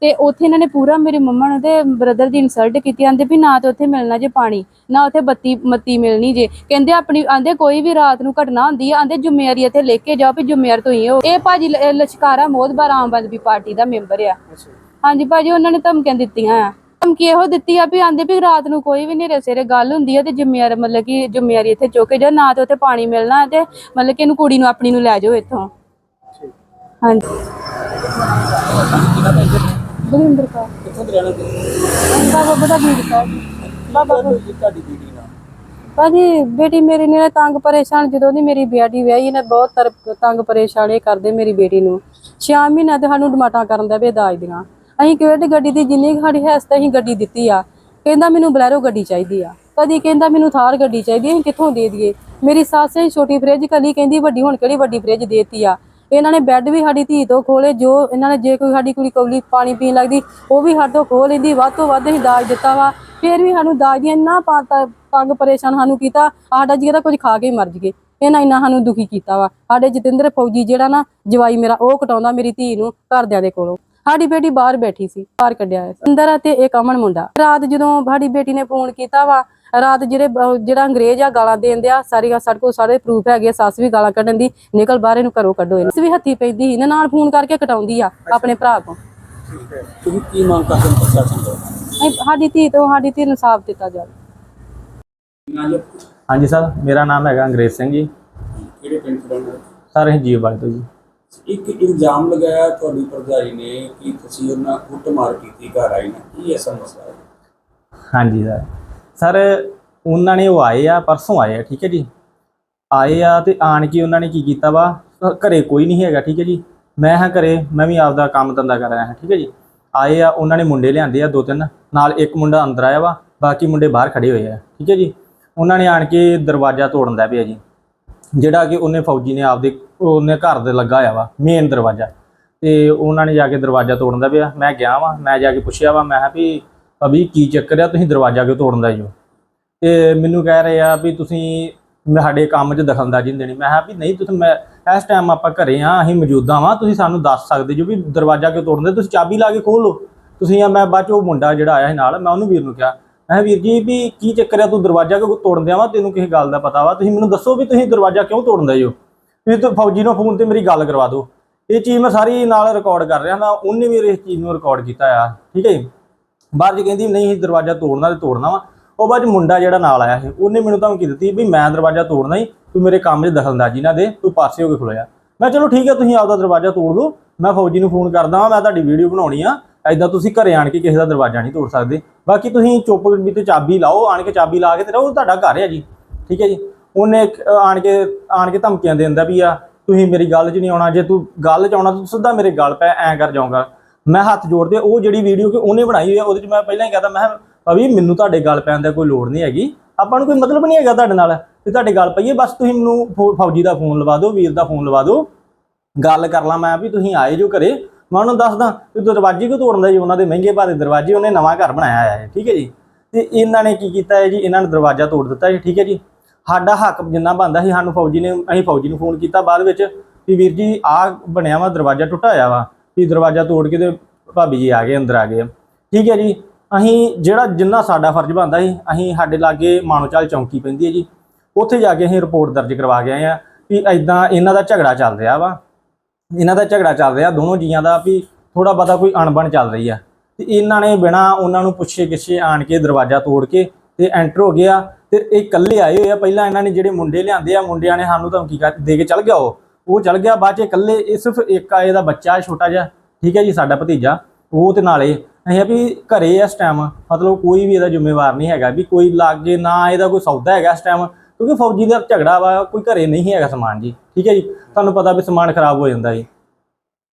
ਤੇ ਉੱਥੇ ਇਹਨਾਂ ਨੇ ਪੂਰਾ ਮੇਰੇ ਮੰਮਾ ਨੂੰ ਤੇ ਬ੍ਰਦਰ ਦੀ ਇਨਸਲਟ ਕੀਤੀ ਆਂਦੇ ਵੀ ਨਾ ਤੇ ਉੱਥੇ ਮਿਲਣਾ ਜੇ ਪਾਣੀ ਨਾ ਉੱਥੇ ਬੱਤੀ ਮੱਤੀ ਮਿਲਣੀ ਜੇ। ਕਹਿੰਦੇ ਆਪਣੀ ਆਂਦੇ ਕੋਈ ਵੀ ਰਾਤ ਨੂੰ ਘਟਨਾ ਹੁੰਦੀ ਆ ਆਂਦੇ ਜ਼ਿੰਮੇਵਾਰੀ ਇੱਥੇ ਲੈ ਕੇ ਜਾਓ ਵੀ ਜ਼ਿੰਮੇਵਾਰ ਤੁਸੀਂ ਹੋ। ਇਹ ਭਾਜੀ ਲਸ਼ਕਾਰਾ ਮੋਦਬਾਰ ਆਮ ਆਦਮੀ ਪਾਰਟੀ ਦਾ ਮੈਂਬਰ ਆ। ਹਾਂਜੀ ਭਾਜੀ ਉਹਨਾਂ ਨੇ ਧਮਕੀਆਂ ਦਿੱਤੀਆਂ ਆ। ਧਮਕੀ ਇਹੋ ਦਿੱਤੀ ਆ ਵੀ ਆਂਦੇ ਵੀ ਰਾਤ ਨੂੰ ਕੋਈ ਵੀ ਨਹੀਂ ਸਿਰੇ ਗੱਲ ਹੁੰਦੀ ਆ ਤੇ ਜ਼ਿੰਮੇਵਾਰ ਮਤਲਬ ਕਿ ਜ਼ਿੰਮੇਵਾਰੀ ਇੱਥੇ ਚੁੱਕ ਕੇ ਜਾ ਨਾ ਤੇ ਉੱਥੇ ਪਾਣੀ ਮਿਲਣਾ ਤੇ ਮਤਲਬ ਕਿ ਇਹਨੂੰ ਕੁੜੀ ਨੂੰ ਆਪਣੀ ਨੂੰ ਲੈ ਜਾਓ ਇੱਥੋਂ। ਹਾਂਜੀ। ਬਲਿੰਦਰ ਕੌਰ। ਕਿੱਥੋਂ ਦੇ ਰਹਿਣਾ ਤੁਸੀਂ ਬਾਬਾ ਬੜਾ ਵੀਰ ਸਾਹਿਬ ਬਾਬਾ ਤੁਹਾਡੀ ਤੁਹਾਡੀ ਬੇਟੀ ਨਾਲ? ਭਾਜੀ ਬੇਟੀ ਮੇਰੀ ਨੇ ਤੰਗ ਪਰੇਸ਼ਾਨ ਜਦੋਂ ਦੀ ਮੇਰੀ ਬੇਟੀ ਵਿਆਹੀ ਨੇ ਬਹੁਤ ਤਰ- ਤੰਗ ਪਰੇਸ਼ਾਨ ਇਹ ਕਰਦੇ ਮੇਰੀ ਬੇਟੀ ਨੂੰ। 6 ਮਹੀਨਿਆਂ ਤੇ ਸਾਨੂੰ ਡਮਾਟਾ ਕਰਨ ਦਾ ਵੀ ਦਾਜ ਦੀਆਂ। ਅਸੀਂ ਕਿਹੜੀ ਗੱਡੀ ਦੀ ਜਿੰਨੀ ਕੁ ਸਾਡੀ ਹੈਸ ਤੇ ਅਸੀਂ ਗੱਡੀ ਦਿੱਤੀ ਆ। ਕਹਿੰਦਾ ਮੈਨੂੰ ਬਲੈਰੋ ਗੱਡੀ ਚਾਹੀਦੀ ਆ। ਕਦੀ ਕਹਿੰਦਾ ਮੈਨੂੰ ਥਾਰ ਗੱਡੀ ਚਾਹੀਦੀ ਆ, ਅਸੀਂ ਕਿੱਥੋਂ ਦੇ ਦਈਏ? ਮੇਰੀ ਸੱਸ ਹੀ ਛੋਟੀ ਫ੍ਰਿਜ ਕਦੀ ਕਹਿੰਦੀ ਵੱਡੀ ਹੁਣ ਕਿਹੜੀ ਵੱਡੀ ਫ੍ਰਿਜ ਦੇਤੀ ਆ? ਇਹਨਾਂ ਨੇ ਬੈੱਡ ਵੀ ਸਾਡੀ ਧੀ ਤੋਂ ਖੋਲੇ ਜੋ ਇਹਨਾਂ ਨੇ ਜੇ ਕੋਈ ਸਾਡੀ ਕੁੜੀ ਕੌਲੀ ਪਾਣੀ ਪੀਣ ਲੱਗਦੀ, ਉਹ ਵੀ ਸਾਡੇ ਤੋਂ ਖੋਹ ਲੈਂਦੀ, ਵੱਧ ਤੋਂ ਵੱਧ ਅਸੀਂ ਦਾਜ ਦਿੱਤਾ ਵਾ। ਫਿਰ ਵੀ ਸਾਨੂੰ ਦਾਜ ਦੀਆਂ ਇੰਨਾ ਪਾਤਾ ਤੰਗ ਪਰੇਸ਼ਾਨ ਸਾਨੂੰ ਕੀਤਾ ਸਾਡਾ ਜੀ ਤਾਂ ਕੁਝ ਖਾ ਕੇ ਹੀ ਮਰ ਜਗੇ ਇਹਨਾਂ ਇੰਨਾ ਸਾਨੂੰ ਦੁਖੀ ਕੀਤਾ ਵਾ। ਸਾਡੇ ਜਤਿੰਦਰ ਫੌਜੀ ਜਿਹੜਾ ਨਾ, ਜਵਾਈ ਮੇਰਾ, ਉਹ ਕਟਾਉਂਦਾ ਮੇਰੀ ਧੀ ਨੂੰ ਘਰਦਿਆਂ ਦੇ ਕੋਲੋਂ। ਸਾਡੀ ਬੇਟੀ ਬਾਹਰ ਬੈਠੀ ਸੀ, ਬਾਹਰ ਕੱਢਿਆ ਹੋਇਆ ਅੰਦਰ ਤੇ ਇੱਕ ਅਮਨ ਮੁੰਡਾ। ਰਾਤ ਜਦੋਂ ਸਾਡੀ ਬੇਟੀ ਨੇ ਫੋਨ ਕੀਤਾ ਵਾ ਰਾਤ ਜਿਹੜੇ ਜਿਹੜਾ ਅੰਗਰੇਜ਼ ਆ ਗਾਲਾਂ ਦੇਣ ਦਿਆ ਸਾਰੀਆਂ ਸਾਡੇ ਕੋਲ ਸਾਰੇ ਪ੍ਰੂਫ ਹੈਗੇ ਆ, ਸੱਸ ਵੀ ਗਾਲਾਂ ਕੱਢਣ ਦੀ ਨਿਕਲ ਬਾਹਰ ਇਹਨੂੰ ਘਰੋਂ ਕੱਢੋ ਇਹਨੂੰ। ਸੱਸ ਵੀ ਹੱਥੀ ਪੈਂਦੀ ਸੀ ਇਹਨੇ ਨਾਲ ਫੋਨ ਕਰਕੇ ਕਟਾਉਂਦੀ ਆ ਆਪਣੇ ਭਰਾ ਕੋਲ। ਠੀਕ ਹੈ। ਤੁਸੀਂ ਕੀ ਮੰਗ ਕਰਦੇ ਹੋ ਪ੍ਰਸ਼ਾਸਨ ਤੋਂ ਸਾਡੀ ਧੀ ਤੋਂ ਸਾਡੀ ਧੀ ਨੂੰ ਇਨਸਾਫ ਦਿੱਤਾ ਜਾਵੇ। ਹਾਂਜੀ ਸਰ ਮੇਰਾ ਨਾਮ ਹੈਗਾ ਅੰਗਰੇਜ਼ ਸਿੰਘ ਜੀ। ਕਿਹੜੇ ਪਿੰਡ ਤੋਂ ਸਰ ਅਸੀਂ ਜੀਵ ਤੋਂ ਜੀ। ਇੱਕ ਇਲਜ਼ਾਮ ਲਗਾਇਆ ਤੁਹਾਡੀ ਭਰਜਾਈ ਨੇ ਕਿ ਤੁਸੀਂ ਉਹਨਾਂ ਕੁੱਟਮਾਰ ਕੀਤੀ ਘਰ ਆਈ ਨਾ। ਕੀ ਐਸਾ ਮਸਲਾ ਹੈ? ਹਾਂਜੀ ਸਰ। ਸਰ, ਉਹਨਾਂ ਨੇ ਉਹ ਆਏ ਆ, ਪਰਸੋਂ ਆਏ ਆ, ਠੀਕ ਹੈ ਜੀ। ਆਏ ਆ ਤੇ ਆਣ ਕੇ ਉਹਨਾਂ ਨੇ ਕੀ ਕੀਤਾ ਵਾ? ਸ- ਘਰੇ ਕੋਈ ਨਹੀਂ ਹੈਗਾ, ਠੀਕ ਹੈ ਜੀ। ਮੈਂ ਹਾਂ ਘਰੇ, ਮੈਂ ਵੀ ਆਪਦਾ ਕੰਮ ਧੰਦਾ ਕਰ ਰਿਹਾ ਹਾਂ, ਠੀਕ ਹੈ ਜੀ। ਆਏ ਆ, ਉਹਨਾਂ ਨੇ ਮੁੰਡੇ ਲਿਆਂਦੇ ਆ ਦੋ ਤਿੰਨ, ਨਾਲ ਇੱਕ ਮੁੰਡਾ ਅੰਦਰ ਆਇਆ ਵਾ, ਬਾਕੀ ਮੁੰਡੇ ਬਾਹਰ ਖੜੇ ਹੋਏ ਆ, ਠੀਕ ਹੈ ਜੀ। ਉਹਨਾਂ ਨੇ ਆਣ ਕੇ ਦਰਵਾਜ਼ਾ ਤੋੜਨ ਦਾ ਪਿਆ ਜੀ, ਜਿਹੜਾ ਕਿ ਉਹਨੇ ਫੌਜੀ ਨੇ ਆਪਦੇ, ਉਹਨੇ ਘਰ ਦੇ ਲੱਗਾ ਹੋਇਆ ਵਾ ਮੇਨ ਦਰਵਾਜ਼ਾ। ਤੇ ਉਹਨਾਂ ਨੇ ਜਾ ਕੇ ਦਰਵਾਜ਼ਾ ਤੋੜਨ ਦਾ ਪਿਆ। ਮੈਂ ਗਿਆ ਵਾਂ, ਮੈਂ ਜਾ ਕੇ ਪੁੱਛਿਆ ਵਾ, ਮੈਂ ਕਿਹਾ ਵੀ ਵੀ ਕੀ ਚੱਕਰ ਆ, ਤੁਸੀਂ ਦਰਵਾਜ਼ਾ ਕਿਉਂ ਤੋੜਨ ਦਾ ਜੋ? ਤੇ ਮੈਨੂੰ ਕਹਿ ਰਹੇ ਆ ਵੀ ਤੁਸੀਂ ਸਾਡੇ ਕੰਮ 'ਚ ਦਖਲਅੰਦਾਜ਼ੀ ਨਹੀਂ ਦੇਣੀ। ਮੈਂ ਕਿਹਾ ਵੀ ਨਹੀਂ, ਤੁਸੀਂ ਮੈਂ ਇਸ ਟਾਈਮ ਆਪਾਂ ਘਰੇ ਆ, ਅਸੀਂ ਮੌਜੂਦਾ ਵਾਂ, ਤੁਸੀਂ ਸਾਨੂੰ ਦੱਸ ਸਕਦੇ ਜੋ ਵੀ ਦਰਵਾਜ਼ਾ ਕਿਉਂ ਤੋੜਨ ਦੇ, ਤੁਸੀਂ ਚਾਬੀ ਲਾ ਕੇ ਖੋਲ ਲਓ। ਤੁਸੀਂ ਆ, ਮੈਂ ਬਾਅਦ 'ਚ ਉਹ ਮੁੰਡਾ ਜਿਹੜਾ ਆਇਆ ਸੀ ਨਾਲ, ਮੈਂ ਉਹਨੂੰ ਵੀਰ ਨੂੰ ਕਿਹਾ। ਮੈਂ ਕਿਹਾ, ਵੀਰ ਜੀ, ਵੀ ਕੀ ਚੱਕਰ ਆ, ਤੂੰ ਦਰਵਾਜ਼ਾ ਕਿਉਂ ਤੋੜਨ ਦਿਆ ਵਾ? ਤੈਨੂੰ ਕਿਸੇ ਗੱਲ ਦਾ ਪਤਾ ਵਾ। ਤੁਸੀਂ ਮੈਨੂੰ ਦੱਸੋ ਵੀ ਤੁਸੀਂ ਦਰਵਾਜ਼ਾ ਕਿਉਂ ਤੋੜਨ ਦੇ ਜੋ? ਵੀ ਤੂੰ ਫੌਜੀ ਨੂੰ ਫੋਨ ਤੇ ਮੇਰੀ ਗੱਲ ਕਰਵਾ ਦਿਓ। ਇਹ ਚੀਜ਼ ਮੈਂ ਸਾਰੀ ਨਾਲ ਰਿਕਾਰਡ ਕਰ ਰਿਹਾ ਨਾ, ਉਹਨੇ ਵੀ ਇਸ ਚੀਜ਼ ਨੂੰ ਰਿਕਾਰਡ ਕੀਤਾ ਆ। ਠੀਕ ਹੈ ਜੀ? ਬਾਅਦ 'ਚ ਕਹਿੰਦੀ, ਨਹੀਂ ਇਹ ਦਰਵਾਜ਼ਾ ਤੋੜਨਾ ਤੇ ਤੋੜਨਾ ਵਾ। ਉਹ ਬਾਅਦ 'ਚ ਮੁੰਡਾ ਜਿਹੜਾ ਨਾਲ ਆਇਆ ਸੀ, ਉਹਨੇ ਮੈਨੂੰ ਧਮਕੀ ਦਿੱਤੀ ਵੀ ਮੈਂ ਦਰਵਾਜ਼ਾ ਤੋੜਨਾ ਹੀ, ਤੂੰ ਮੇਰੇ ਕੰਮ 'ਚ ਦਖਲਅੰਦਾਜ਼ੀ ਨਾ ਦੇ, ਤੂੰ ਪਾਸੇ ਹੋ ਕੇ ਖਲੋਇਆ ਮੈਂ ਚਲੋ ਠੀਕ ਹੈ ਤੁਸੀਂ ਆਪਦਾ ਦਰਵਾਜ਼ਾ ਤੋੜ ਲਓ, ਮੈਂ ਫੌਜੀ ਨੂੰ ਫੋਨ ਕਰਦਾ ਵਾਂ, ਮੈਂ ਤੁਹਾਡੀ ਵੀਡੀਓ ਬਣਾਉਣੀ ਆ ਐਦਾਂ ਤੁਸੀਂ ਘਰੇ ਆਣ ਕੇ ਕਿਸੇ ਦਾ ਦਰਵਾਜ਼ਾ ਨਹੀਂ ਤੋੜ ਸਕਦੇ। ਬਾਕੀ ਤੁਸੀਂ ਚੁੱਪ ਵੀ ਤੇ ਚਾਬੀ ਲਾਓ, ਆਣ ਕੇ ਚਾਬੀ ਲਾ ਕੇ ਤੇ ਰਹੋ ਤੁਹਾਡਾ ਘਰ ਹੈ ਜੀ, ਠੀਕ ਹੈ ਜੀ? ਉਹਨੇ ਆਣ ਕੇ ਆਣ ਕੇ ਧਮਕੀਆਂ ਦਿੰਦਾ ਵੀ ਆ, ਤੁਸੀਂ ਮੇਰੀ ਗੱਲ 'ਚ ਨਹੀਂ ਆਉਣਾ, ਜੇ ਤੂੰ ਗੱਲ 'ਚ ਆਉਣਾ ਤੂੰ ਸਿੱਧਾ ਮੇਰੇ ਗੱਲ ਪੈ, ਐਂ ਕਰ ਜਾਊਂਗਾ। ਮੈਂ ਹੱਥ ਜੋੜਦੇ ਉਹ ਜਿਹੜੀ ਵੀਡੀਓ ਕਿ ਉਹਨੇ ਬਣਾਈ ਹੋਈ ਹੈ ਉਹਦੇ 'ਚ ਮੈਂ ਪਹਿਲਾਂ ਹੀ ਕਹਤਾ ਮੈਂ ਕਿਹਾ, ਅਭੀ ਮੈਨੂੰ ਤੁਹਾਡੇ ਗੱਲ ਪੈਣ ਦਾ ਕੋਈ ਲੋੜ ਨਹੀਂ ਹੈਗੀ। ਆਪਾਂ ਨੂੰ ਕੋਈ ਮਤਲਬ ਨਹੀਂ ਹੈਗਾ ਤੁਹਾਡੇ ਨਾਲ ਤੇ ਤੁਹਾਡੇ ਗੱਲ ਪਈਏ ਬਸ ਤੁਸੀਂ ਮੈਨੂੰ ਫੌ- ਫੌਜੀ ਦਾ ਫੋਨ ਲਵਾ ਦਿਓ ਵੀਰ ਦਾ ਫੋਨ ਲਵਾ ਦਿਓ। ਗੱਲ ਕਰ ਲਾਂ ਮੈਂ ਵੀ ਤੁਸੀਂ ਆਏ ਜੋ ਘਰੇ। ਮੈਂ ਉਹਨਾਂ ਨੂੰ ਦੱਸਦਾ ਕਿ ਦਰਵਾਜ਼ੇ ਕਿਉਂ ਤੋੜਨ ਦਾ ਜੀ ਉਹਨਾਂ ਦੇ ਮਹਿੰਗੇ ਭਾਰੇ ਦਰਵਾਜ਼ੇ ਉਹਨੇ ਨਵਾਂ ਘਰ ਬਣਾਇਆ ਹੋਇਆ ਹੈ ਠੀਕ ਹੈ ਜੀ। ਤੇ ਇਹਨਾਂ ਨੇ ਕੀ ਕੀਤਾ ਹੈ ਜੀ ਇਹਨਾਂ ਨੇ ਦਰਵਾਜ਼ਾ ਤੋੜ ਦਿੱਤਾ ਜੀ ਠੀਕ ਹੈ ਜੀ। ਸਾਡਾ ਹੱਕ ਜਿੰਨਾ ਬਣਦਾ ਸੀ ਸਾਨੂੰ ਫੌਜੀ ਨੇ ਅਸੀਂ ਫੌਜੀ ਨੂੰ ਫੋਨ ਕੀਤਾ ਬਾਅਦ ਵਿੱਚ ਵੀ ਵੀਰ ਜੀ ਆ ਬਣਿਆ ਵਾ ਦਰਵਾਜ਼ਾ ਟੁੱਟਾ ਹੋਇਆ ਵਾ। ਵੀ ਦਰਵਾਜ਼ਾ ਤੋੜ ਕੇ ਤੇ ਭਾਬੀ ਜੀ ਆ ਗਏ, ਅੰਦਰ ਆ ਗਏ ਠੀਕ ਹੈ ਜੀ, ਅਸੀਂ ਜਿਹੜਾ ਜਿੰਨਾ ਸਾਡਾ ਫਰਜ਼ ਬਣਦਾ ਸੀ, ਅਸੀਂ ਸਾਡੇ ਲਾਗੇ ਮਾਨੋਚਾਲ ਚੌਂਕੀ ਪੈਂਦੀ ਹੈ ਜੀ। ਉੱਥੇ ਜਾ ਕੇ ਅਸੀਂ ਰਿਪੋਰਟ ਦਰਜ ਕਰਵਾ ਕੇ ਆਏ ਆ ਵੀ ਐਦਾਂ ਇਹਨਾਂ ਦਾ ਝਗੜਾ ਚੱਲ ਰਿਹਾ ਵਾ। ਇਹਨਾਂ ਦਾ ਝਗੜਾ ਚੱਲ ਰਿਹਾ, ਦੋਨੋਂ ਜੀਆਂ ਦਾ ਵੀ ਥੋੜਾ ਬਹੁਤਾ ਕੋਈ ਅਣਬਣ ਚੱਲ ਰਹੀ ਆ। ਤੇ ਇਹਨਾਂ ਨੇ ਬਿਨਾ ਉਹਨਾਂ ਨੂੰ ਪੁੱਛੇ ਗਿੱਛੇ ਆਣ ਕੇ ਦਰਵਾਜ਼ਾ ਤੋੜ ਕੇ ਤੇ ਐਂਟਰ ਹੋ ਗਿਆ ਤੇ ਇਹ ਇਕੱਲੇ ਆਏ ਹੋਏ ਆ। ਪਹਿਲਾਂ ਇਹਨਾਂ ਨੇ ਜਿਹੜੇ ਮੁੰਡੇ ਲਿਆਂਦੇ ਆ, ਮੁੰਡਿਆਂ ਨੇ ਸਾਨੂੰ ਧਮਕੀ ਕਰ ਦੇ ਕੇ ਚੱਲ ਗਿਆ ਉਹ। ਉਹ ਚੱਲ ਗਿਆ, ਬਾਅਦ ਚ ਇਕੱਲੇ, ਇਹ ਸਿਰਫ ਇੱਕ ਆਏ ਦਾ ਬੱਚਾ ਛੋਟਾ ਜਿਹਾ। ਠੀਕ ਹੈ ਜੀ, ਸਾਡਾ ਭਤੀਜਾ। ਉਹ ਤੇ ਨਾਲੇ, ਅਸੀਂ ਆ ਵੀ ਘਰੇ ਇਸ ਟਾਈਮ ਮਤਲਬ ਕੋਈ ਵੀ ਇਹਦਾ ਜ਼ਿੰਮੇਵਾਰ ਨਹੀਂ ਹੈਗਾ, ਵੀ ਕੋਈ ਲਾਗੇ ਨਾ ਇਹਦਾ ਕੋਈ ਸੌਦਾ ਹੈਗਾ ਇਸ ਟਾਈਮ ਕਿਉਂਕਿ ਫੌਜੀ ਦਾ ਝਗੜਾ ਵਾ, ਕੋਈ ਘਰੇ ਨਹੀਂ ਹੈਗਾ ਸਮਾਨ ਜੀ। ਠੀਕ ਹੈ ਜੀ, ਤੁਹਾਨੂੰ ਪਤਾ ਵੀ ਸਮਾਨ ਖਰਾਬ ਹੋ ਜਾਂਦਾ ਜੀ।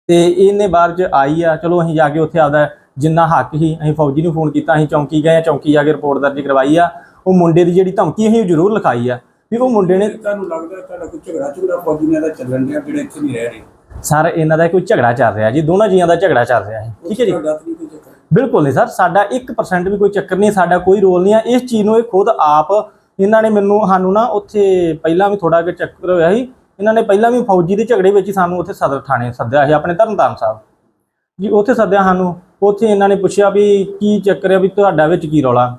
ਤੇ ਇਹਨੇ ਬਾਅਦ ਚ ਆਈ ਆ, ਚਲੋ ਅਸੀਂ ਜਾ ਕੇ ਉੱਥੇ ਆਪਦਾ ਜਿੰਨਾ ਹੱਕ ਸੀ, ਅਸੀਂ ਫੌਜੀ ਨੂੰ ਫੋਨ ਕੀਤਾ, ਅਸੀਂ ਚੌਂਕੀ ਗਏ ਆ, ਚੌਂਕੀ ਜਾ ਕੇ ਰਿਪੋਰਟ ਦਰਜ ਕਰਵਾਈ ਆ। ਉਹ ਮੁੰਡੇ ਦੀ ਜਿਹੜੀ ਧਮਕੀ, ਅਸੀਂ ਉਹ ਜ਼ਰੂਰ ਲਿਖਾਈ ਆ। ਵੀ ਉਹ ਮੁੰਡੇ ਨੇ ਤੁਹਾਨੂੰ ਲੱਗਦਾ ਤੁਹਾਡਾ ਕੋਈ ਝਗੜਾ ਝਗੜਾ ਫੌਜੀ ਨਾਲ ਦਾ ਚੱਲਣ ਡਿਆ ਜਿਹੜੇ ਇੱਥੇ ਨਹੀਂ ਰਹਿ ਰਹੇ? ਸਰ ਇਹਨਾਂ ਦਾ ਕੋਈ ਝਗੜਾ ਚੱਲ ਰਿਹਾ ਜੀ ਦੋਨਾਂ ਜੀਆਂ ਦਾ ਝਗੜਾ ਚੱਲ ਰਿਹਾ ਹੈ। ਠੀਕ ਹੈ ਜੀ? ਬਿਲਕੁਲ ਨਹੀਂ ਸਰ ਸਾਡਾ 1% ਵੀ ਕੋਈ ਚੱਕਰ ਨਹੀਂ ਸਾਡਾ ਕੋਈ ਰੋਲ ਨਹੀਂ ਆ। ਇਸ ਚੀਜ਼ ਨੂੰ ਇਹ ਖੁਦ ਆਪ ਇਹਨਾਂ ਨੇ ਮੈਨੂੰ ਸਾਨੂੰ ਨਾ ਉੱਥੇ ਪਹਿਲਾਂ ਵੀ ਥੋੜਾ ਜਿਹਾ ਚੱਕਰ ਹੋਇਆ ਸੀ। ਇਹਨਾਂ ਨੇ ਪਹਿਲਾਂ ਵੀ ਫੌਜੀ ਦੇ ਝਗੜੇ ਵਿੱਚ ਹੀ ਸਾਨੂੰ ਉੱਥੇ ਸਦਰ ਥਾਣੇ ਸੱਦਿਆ ਸੀ ਆਪਣੇ ਤਰਨਤਾਰਨ ਸਾਹਿਬ। ਜੀ ਉੱਥੇ ਸੱਦਿਆ ਸਾਨੂੰ। ਉੱਥੇ ਇਹਨਾਂ ਨੇ ਪੁੱਛਿਆ ਵੀ ਕੀ ਚੱਕਰ ਹੈ ਵੀ ਤੁਹਾਡਾ ਵਿੱਚ ਕੀ ਰੌਲਾ?